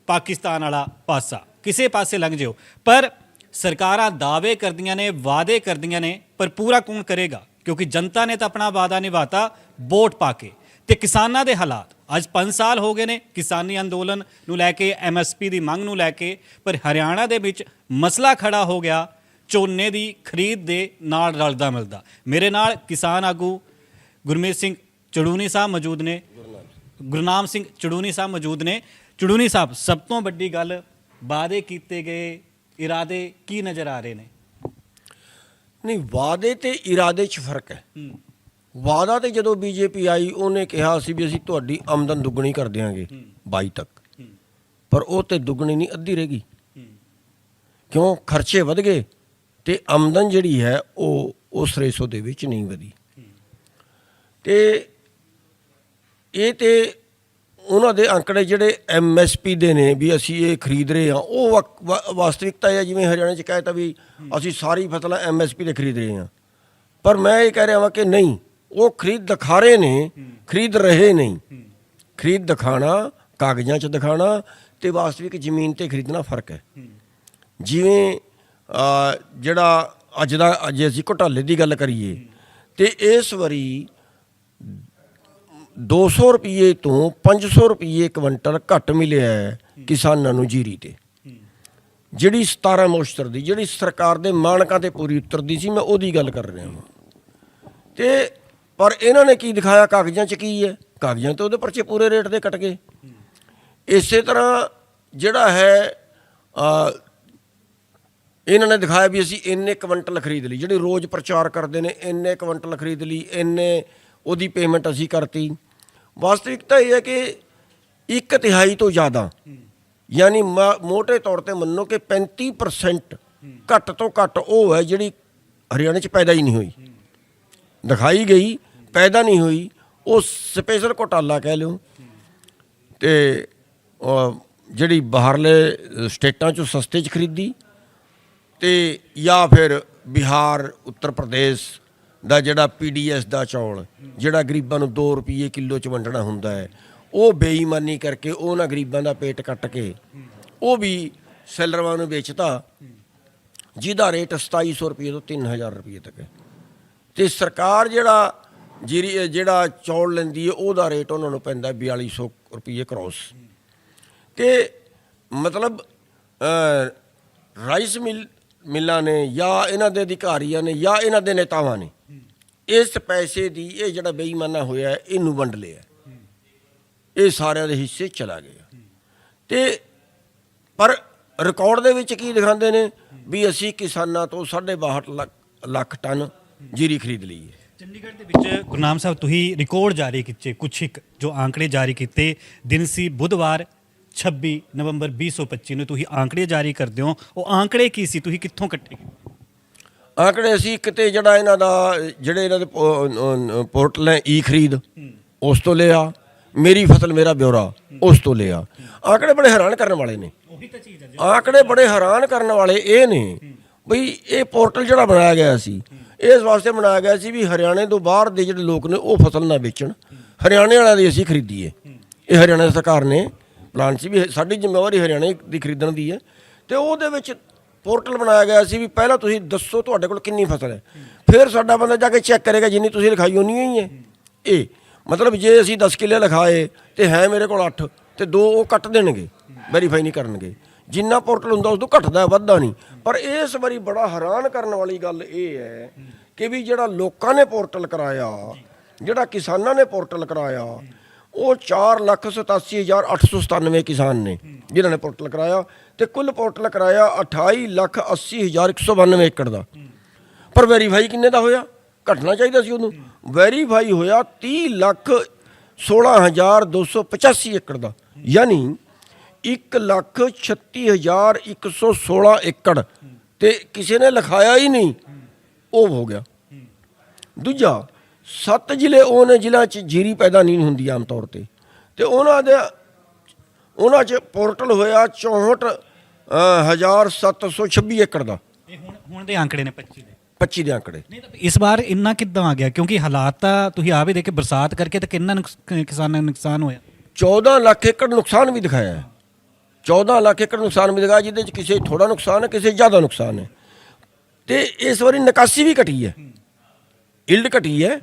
ਪਾਕਿਸਤਾਨ ਵਾਲਾ ਪਾਸਾ। ਕਿਸੇ ਪਾਸੇ ਲੰਘ ਜਿਓ। ਪਰ ਸਰਕਾਰਾਂ ਦਾਅਵੇ ਕਰਦੀਆਂ ਨੇ, ਵਾਅਦੇ ਕਰਦੀਆਂ ਨੇ, ਪਰ ਪੂਰਾ ਕੌਣ ਕਰੇਗਾ? ਕਿਉਂਕਿ ਜਨਤਾ ਨੇ ਤਾਂ ਆਪਣਾ ਵਾਅਦਾ ਨਿਭਾਤਾ, ਵੋਟ ਪਾ ਕੇ। ਤੇ ਕਿਸਾਨਾਂ ਦੇ ਹਾਲਾਤ ਅੱਜ 5 ਸਾਲ ਹੋ ਗਏ ਨੇ ਕਿਸਾਨੀ ਅੰਦੋਲਨ ਨੂੰ ਲੈ ਕੇ ਐਮਐਸਪੀ ਦੀ ਮੰਗ ਨੂੰ ਲੈ ਕੇ ਪਰ ਹਰਿਆਣਾ ਦੇ ਵਿੱਚ ਮਸਲਾ ਖੜਾ ਹੋ ਗਿਆ ਝੋਨੇ ਦੀ ਖਰੀਦ ਦੇ ਨਾਲ ਰਲਦਾ ਮਿਲਦਾ। ਮੇਰੇ ਨਾਲ ਕਿਸਾਨ ਆਗੂ ਗੁਰਮੀਤ ਸਿੰਘ ਚੜੂਨੀ ਸਾਹਿਬ ਮੌਜੂਦ ਨੇ। ਗੁਰਨਾਮ ਸਿੰਘ ਚੜੂਨੀ ਸਾਹਿਬ ਮੌਜੂਦ ਨੇ। ਚੜੂਨੀ ਸਾਹਿਬ ਸਭ ਤੋਂ ਵੱਡੀ ਗੱਲ ਵਾਅਦੇ ਕੀਤੇ ਗਏ ਇਰਾਦੇ ਕੀ ਨਜ਼ਰ ਆ ਰਹੇ ਨੇ? ਨਹੀਂ ਵਾਅਦੇ ਤੇ ਇਰਾਦੇ 'ਚ ਫ਼ਰਕ ਹੈ। ਵਾਅਦਾ ਤੇ ਜਦੋਂ ਬੀਜੇਪੀ ਆਈ ਉਹਨੇ ਕਿਹਾ ਸੀ ਵੀ ਅਸੀਂ ਤੁਹਾਡੀ ਆਮਦਨ ਦੁੱਗਣੀ ਕਰ ਦਿਆਂਗੇ 22 ਤੱਕ। ਪਰ ਉਹ ਤੇ ਦੁੱਗਣੀ ਨਹੀਂ ਅੱਧੀ ਰਹੇਗੀ ਕਿਉਂ? ਖਰਚੇ ਵਧ ਗਏ ਤੇ ਆਮਦਨ ਜਿਹੜੀ ਹੈ ਉਹ ਉਸ ਰੇਸੋ ਦੇ ਵਿੱਚ ਨਹੀਂ ਵਧੀ। ਤੇ ਇਹ ਤੇ ਉਹਨਾਂ ਦੇ ਅੰਕੜੇ ਜਿਹੜੇ ਐਮਐਸਪੀ ਦੇ ਨੇ ਵੀ ਅਸੀਂ ਇਹ ਖਰੀਦ ਰਹੇ ਹਾਂ ਉਹ ਵਾਸਤਵਿਕਤਾ ਹੈ ਜਿਵੇਂ ਹਰਿਆਣਾ ਚ ਕਹਿਤਾ ਵੀ ਅਸੀਂ ਸਾਰੀ ਫਸਲਾਂ ਐਮਐਸਪੀ ਦੇ ਖਰੀਦ ਰਹੇ ਹਾਂ। ਪਰ ਮੈਂ ਇਹ ਕਹਿ ਰਿਹਾ ਹਾਂ ਕਿ ਨਹੀਂ ਉਹ ਖਰੀਦ ਦਿਖਾ ਰਹੇ ਨੇ, ਖਰੀਦ ਰਹੇ ਨਹੀਂ ਖਰੀਦ ਦਿਖਾਣਾ, ਕਾਗਜ਼ਾਂ 'ਚ ਦਿਖਾਣਾ ਤੇ ਵਾਸਤਵਿਕ ਜ਼ਮੀਨ ਤੇ ਖਰੀਦਣਾ ਫ਼ਰਕ ਹੈ। ਜਿਵੇਂ ਜਿਹੜਾ ਅੱਜ ਦਾ ਜੇ ਅਸੀਂ ਘੁਟਾਲੇ ਦੀ ਗੱਲ ਕਰੀਏ, ਤੇ ਇਸ ਵਾਰੀ 200 ਰੁਪਏ ਤੋਂ 500 ਰੁਪਏ ਕੁਇੰਟਲ ਘੱਟ ਮਿਲਿਆ ਹੈ ਕਿਸਾਨਾਂ ਨੂੰ ਜੀਰੀ ਤੇ। ਜਿਹੜੀ 17 ਮੋਸ਼ਤਰ ਦੀ, ਜਿਹੜੀ ਸਰਕਾਰ ਦੇ ਮਾਨਕਾਂ ਤੇ ਪੂਰੀ ਉਤਰਦੀ ਸੀ, ਮੈਂ ਉਹਦੀ ਗੱਲ ਕਰ ਰਿਹਾ ਹਾਂ ਤੇ ਪਰ ਇਹਨਾਂ ਨੇ ਕੀ ਦਿਖਾਇਆ? ਕਾਗਜ਼ਾਂ 'ਚ ਕੀ ਹੈ? ਕਾਗਜ਼ਾਂ ਤੇ ਉਹਦੇ ਪਰਚੇ ਪੂਰੇ ਰੇਟ ਦੇ ਕੱਟ ਗਏ। ਇਸੇ ਤਰ੍ਹਾਂ ਜਿਹੜਾ ਹੈ ਇਹਨਾਂ ਨੇ ਦਿਖਾਇਆ ਵੀ ਅਸੀਂ ਇੰਨੇ ਕੁਇੰਟਲ ਖਰੀਦ ਲਈ, ਜਿਹੜੇ ਰੋਜ਼ ਪ੍ਰਚਾਰ ਕਰਦੇ ਨੇ, ਇੰਨੇ ਕੁਇੰਟਲ ਖਰੀਦ ਲਈ, ਇੰਨੇ ਉਹਦੀ ਪੇਮੈਂਟ ਅਸੀਂ ਕਰਤੀ। ਵਾਸਤਵਿਕਤਾ ਇਹ ਹੈ ਕਿ ਇੱਕ ਤਿਹਾਈ ਤੋਂ ਜ਼ਿਆਦਾ, ਯਾਨੀ ਮ- ਮੋٹے ਤੌਰ ਤੇ ਮੰਨੋ ਕਿ 35% ਘੱਟ ਤੋਂ ਘੱਟ ਉਹ ਹੈ ਜਿਹੜੀ ਹਰਿਆਣੇ 'ਚ ਪੈਦਾ ਹੀ ਨਹੀਂ ਹੋਈ। ਦਿਖਾਈ ਗਈ, ਪੈਦਾ ਨਹੀਂ ਹੋਈ, ਉਹ ਸਪੈਸ਼ਲ ਘੋਟਾਲਾ ਕਹਿ ਲਿਓ। ਤੇ ਜਿਹੜੀ ਬਾਹਰਲੇ ਸਟੇਟਾਂ 'ਚੋਂ ਸਸਤੇ 'ਚ ਖਰੀਦੀ ਤੇ ਜਾਂ ਫਿਰ ਬਿਹਾਰ, ਉੱਤਰ ਪ੍ਰਦੇਸ਼ ਦਾ ਜਿਹੜਾ ਪੀਡੀਐਸ ਦਾ ਚੌਲ, ਜਿਹੜਾ ਗਰੀਬਾਂ ਨੂੰ 2 ਰੁਪਏ ਕਿਲੋ ਚ ਵੰਡਣਾ ਹੁੰਦਾ ਹੈ, ਉਹ ਬੇਈਮਾਨੀ ਕਰਕੇ ਉਹਨਾਂ ਗਰੀਬਾਂ ਦਾ ਪੇਟ ਕੱਟ ਕੇ ਉਹ ਵੀ ਸੈਲਰਵਾਂ ਨੂੰ ਵੇਚਤਾ, ਜਿਹਦਾ ਰੇਟ 2700 ਰੁਪਏ ਤੋਂ 3000 ਰੁਪਏ ਤੱਕ ਹੈ। ਤੇ ਸਰਕਾਰ ਜਿਹੜਾ ਜਿਹੜੀ ਜਿਹੜਾ ਚੌਲ ਲੈਂਦੀ ਹੈ, ਉਹਦਾ ਰੇਟ ਉਹਨਾਂ ਨੂੰ ਪੈਂਦਾ 4200 ਰੁਪਏ ਕਰੋਸ। ਕਿ ਮਤਲਬ ਰਾਈਸ ਮਿਲ, ਮਿਲਾਂ ਨੇ ਜਾਂ ਇਹਨਾਂ ਦੇ ਅਧਿਕਾਰੀਆਂ ਨੇ ਜਾਂ ਇਹਨਾਂ ਦੇ ਨੇਤਾਵਾਂ ਨੇ, ਇਸ ਪੈਸੇ ਦੀ ਇਹ ਜਿਹੜਾ ਬੇਈਮਾਨਾ ਹੋਇਆ ਇਹਨੂੰ ਵੰਡ ਲਿਆ। ਇਹ ਸਾਰਿਆਂ ਦੇ ਹਿੱਸੇ ਚਲਾ ਗਿਆ। ਤੇ ਪਰ ਰਿਕਾਰਡ ਦੇ ਵਿੱਚ ਕੀ ਦਿਖਾਉਂਦੇ ਨੇ? ਵੀ ਅਸੀਂ ਕਿਸਾਨਾਂ ਤੋਂ 62 ਲੱਖ ਲੱਖ ਟਨ ਜੀਰੀ ਖਰੀਦ ਲਈ ਹੈ। ਚੰਡੀਗੜ੍ਹ ਦੇ ਵਿੱਚ ਗੁਰਨਾਮ ਸਾਹਿਬ ਤੁਸੀਂ ਰਿਕਾਰਡ ਜਾਰੀ ਕੀਤੇ ਕੁਛ ਇੱਕ ਜੋ ਆંકੜੇ ਜਾਰੀ ਕੀਤੇ। ਦਿਨ ਸੀ ਬੁੱਧਵਾਰ 26 ਨਵੰਬਰ 2025 ਨੂੰ ਤੁਸੀਂ ਆંકੜੇ ਜਾਰੀ ਕਰਦੇ ਹੋ। ਉਹ ਆંકੜੇ ਕੀ ਸੀ? ਤੁਸੀਂ ਕਿੱਥੋਂ ਕੱਟੇ? ਆਂਕੜੇ ਸੀ ਕਿਤੇ ਜਿਹੜਾ ਇਹਨਾਂ ਦਾ ਜਿਹੜੇ ਇਹਨਾਂ ਦੇ ਪੋਰਟਲ ਹੈ ਈ ਖਰੀਦ ਉਸ ਤੋਂ ਲਿਆ। ਮੇਰੀ ਫਸਲ ਮੇਰਾ ਬਿਉਰਾ ਉਸ ਤੋਂ ਲਿਆ। ਆਂਕੜੇ ਬੜੇ ਹੈਰਾਨ ਕਰਨ ਵਾਲੇ ਨੇ। ਉਹੀ ਤਾਂ ਚੀਜ਼ ਹੈ ਆਂਕੜੇ ਬੜੇ ਹੈਰਾਨ ਕਰਨ ਵਾਲੇ ਇਹ ਨੇ ਬਈ ਇਹ ਪੋਰਟਲ ਜਿਹੜਾ ਬਣਾਇਆ ਗਿਆ ਸੀ ਇਸ ਵਾਸਤੇ ਬਣਾਇਆ ਗਿਆ ਸੀ ਵੀ ਹਰਿਆਣੇ ਤੋਂ ਬਾਹਰ ਦੇ ਜਿਹੜੇ ਲੋਕ ਨੇ ਉਹ ਫਸਲ ਨਾ ਵੇਚਣ। ਹਰਿਆਣੇ ਵਾਲਿਆਂ ਦੀ ਅਸੀਂ ਖਰੀਦੀਏ। ਇਹ ਹਰਿਆਣਾ ਸਰਕਾਰ ਨੇ ਪਲਾਨ ਸੀ ਵੀ ਸਾਡੀ ਜ਼ਿੰਮੇਵਾਰੀ ਹਰਿਆਣੇ ਦੀ ਖਰੀਦਣ ਦੀ ਹੈ। ਤੇ ਉਹਦੇ ਵਿੱਚ ਪੋਰਟਲ ਬਣਾਇਆ ਗਿਆ ਸੀ ਵੀ ਪਹਿਲਾਂ ਤੁਸੀਂ ਦੱਸੋ ਤੁਹਾਡੇ ਕੋਲ ਕਿੰਨੀ ਫਸਲ ਹੈ। ਫਿਰ ਸਾਡਾ ਬੰਦਾ ਜਾ ਕੇ ਚੈੱਕ ਕਰੇਗਾ ਜਿੰਨੀ ਤੁਸੀਂ ਲਿਖਾਈ ਉਨੀ ਹੀ ਹੈ। ਇਹ ਮਤਲਬ ਜੇ ਅਸੀਂ 10 ਕਿੱਲੇ ਲਿਖਾਏ ਤੇ ਹੈ ਮੇਰੇ ਕੋਲ 8 ਤੇ ਦੋ ਉਹ ਕੱਟ ਦੇਣਗੇ ਵੈਰੀਫਾਈ ਨਹੀਂ ਕਰਨਗੇ। ਜਿੰਨਾ ਪੋਰਟਲ ਹੁੰਦਾ ਉਸ ਤੋਂ ਘਟਦਾ, ਵੱਧਦਾ ਨਹੀਂ। ਪਰ ਇਸ ਵਾਰੀ ਬੜਾ ਹੈਰਾਨ ਕਰਨ ਵਾਲੀ ਗੱਲ ਇਹ ਹੈ ਕਿ ਵੀ ਜਿਹੜਾ ਲੋਕਾਂ ਨੇ ਪੋਰਟਲ ਕਰਾਇਆ, ਜਿਹੜਾ ਕਿਸਾਨਾਂ ਨੇ ਪੋਰਟਲ ਕਰਾਇਆ, ਉਹ 487897 ਕਿਸਾਨ ਨੇ ਜਿਨ੍ਹਾਂ ਨੇ ਪੋਰਟਲ ਕਰਾਇਆ ਤੇ ਕੁੱਲ ਪੋਰਟਲ ਕਰਾਇਆ 2880192 ਏਕੜ ਦਾ। ਪਰ ਵੈਰੀਫਾਈ ਕਿੰਨੇ ਦਾ ਹੋਇਆ? ਘਟਣਾ ਚਾਹੀਦਾ ਸੀ ਉਹਨੂੰ। ਵੈਰੀਫਾਈ ਹੋਇਆ 30 ਲੱਖ 16285 ਏਕੜ ਦਾ। ਯਾਨੀ 1 ਲੱਖ 36116 ਏਕੜ ਤੇ ਕਿਸੇ ਨੇ ਲਿਖਾਇਆ ਹੀ ਨਹੀਂ ਉਹ ਹੋ ਗਿਆ। ਦੂਜਾ ਸੱਤ ਜ਼ਿਲ੍ਹੇ ਉਹ ਨੇ ਜ਼ਿਲ੍ਹਾ ਚ ਜੀਰੀ ਪੈਦਾ ਨਹੀਂ ਹੁੰਦੀ ਆਮ ਤੌਰ ਤੇ। ਤੇ ਉਹਨਾਂ ਦੇ ਉਹਨਾਂ ਚ ਪੋਰਟਲ ਹੋਇਆ 64 ਅ, ਹਜ਼ਾਰ 726 ਏਕੜ ਦਾ। ਇਹ ਹੁਣ ਹੁਣ ਦੇ ਆંકੜੇ ਨੇ 25 ਦੇ। 25 ਦੇ ਆંકੜੇ ਨਹੀਂ ਤਾਂ ਇਸ ਵਾਰ ਇੰਨਾ ਕਿੱਦਾਂ ਆ ਗਿਆ? ਕਿਉਂਕਿ ਹਾਲਾਤ ਤਾਂ ਤੁਸੀਂ ਆਪ ਹੀ ਦੇਖੇ ਬਰਸਾਤ ਕਰਕੇ ਤਾਂ ਕਿੰਨਾ ਕਿਸਾਨਾਂ ਨੂੰ ਨੁਕਸਾਨ ਹੋਇਆ। 14 ਲੱਖ ਏਕੜ ਨੁਕਸਾਨ ਵੀ ਦਿਖਾਇਆ ਹੈ। 14 ਲੱਖ ਏਕੜ ਨੁਕਸਾਨ ਵੀ ਜਿਹਦੇ ਚ ਕਿਸੇ ਥੋੜਾ ਨੁਕਸਾਨ ਹੈ, ਕਿਸੇ ਜ਼ਿਆਦਾ ਨੁਕਸਾਨ ਹੈ। ਤੇ ਇਸ ਵਾਰੀ ਨਿਕਾਸੀ ਵੀ ਘਟੀ ਹੈ। ਇਲਡ ਘਟੀ ਹੈ।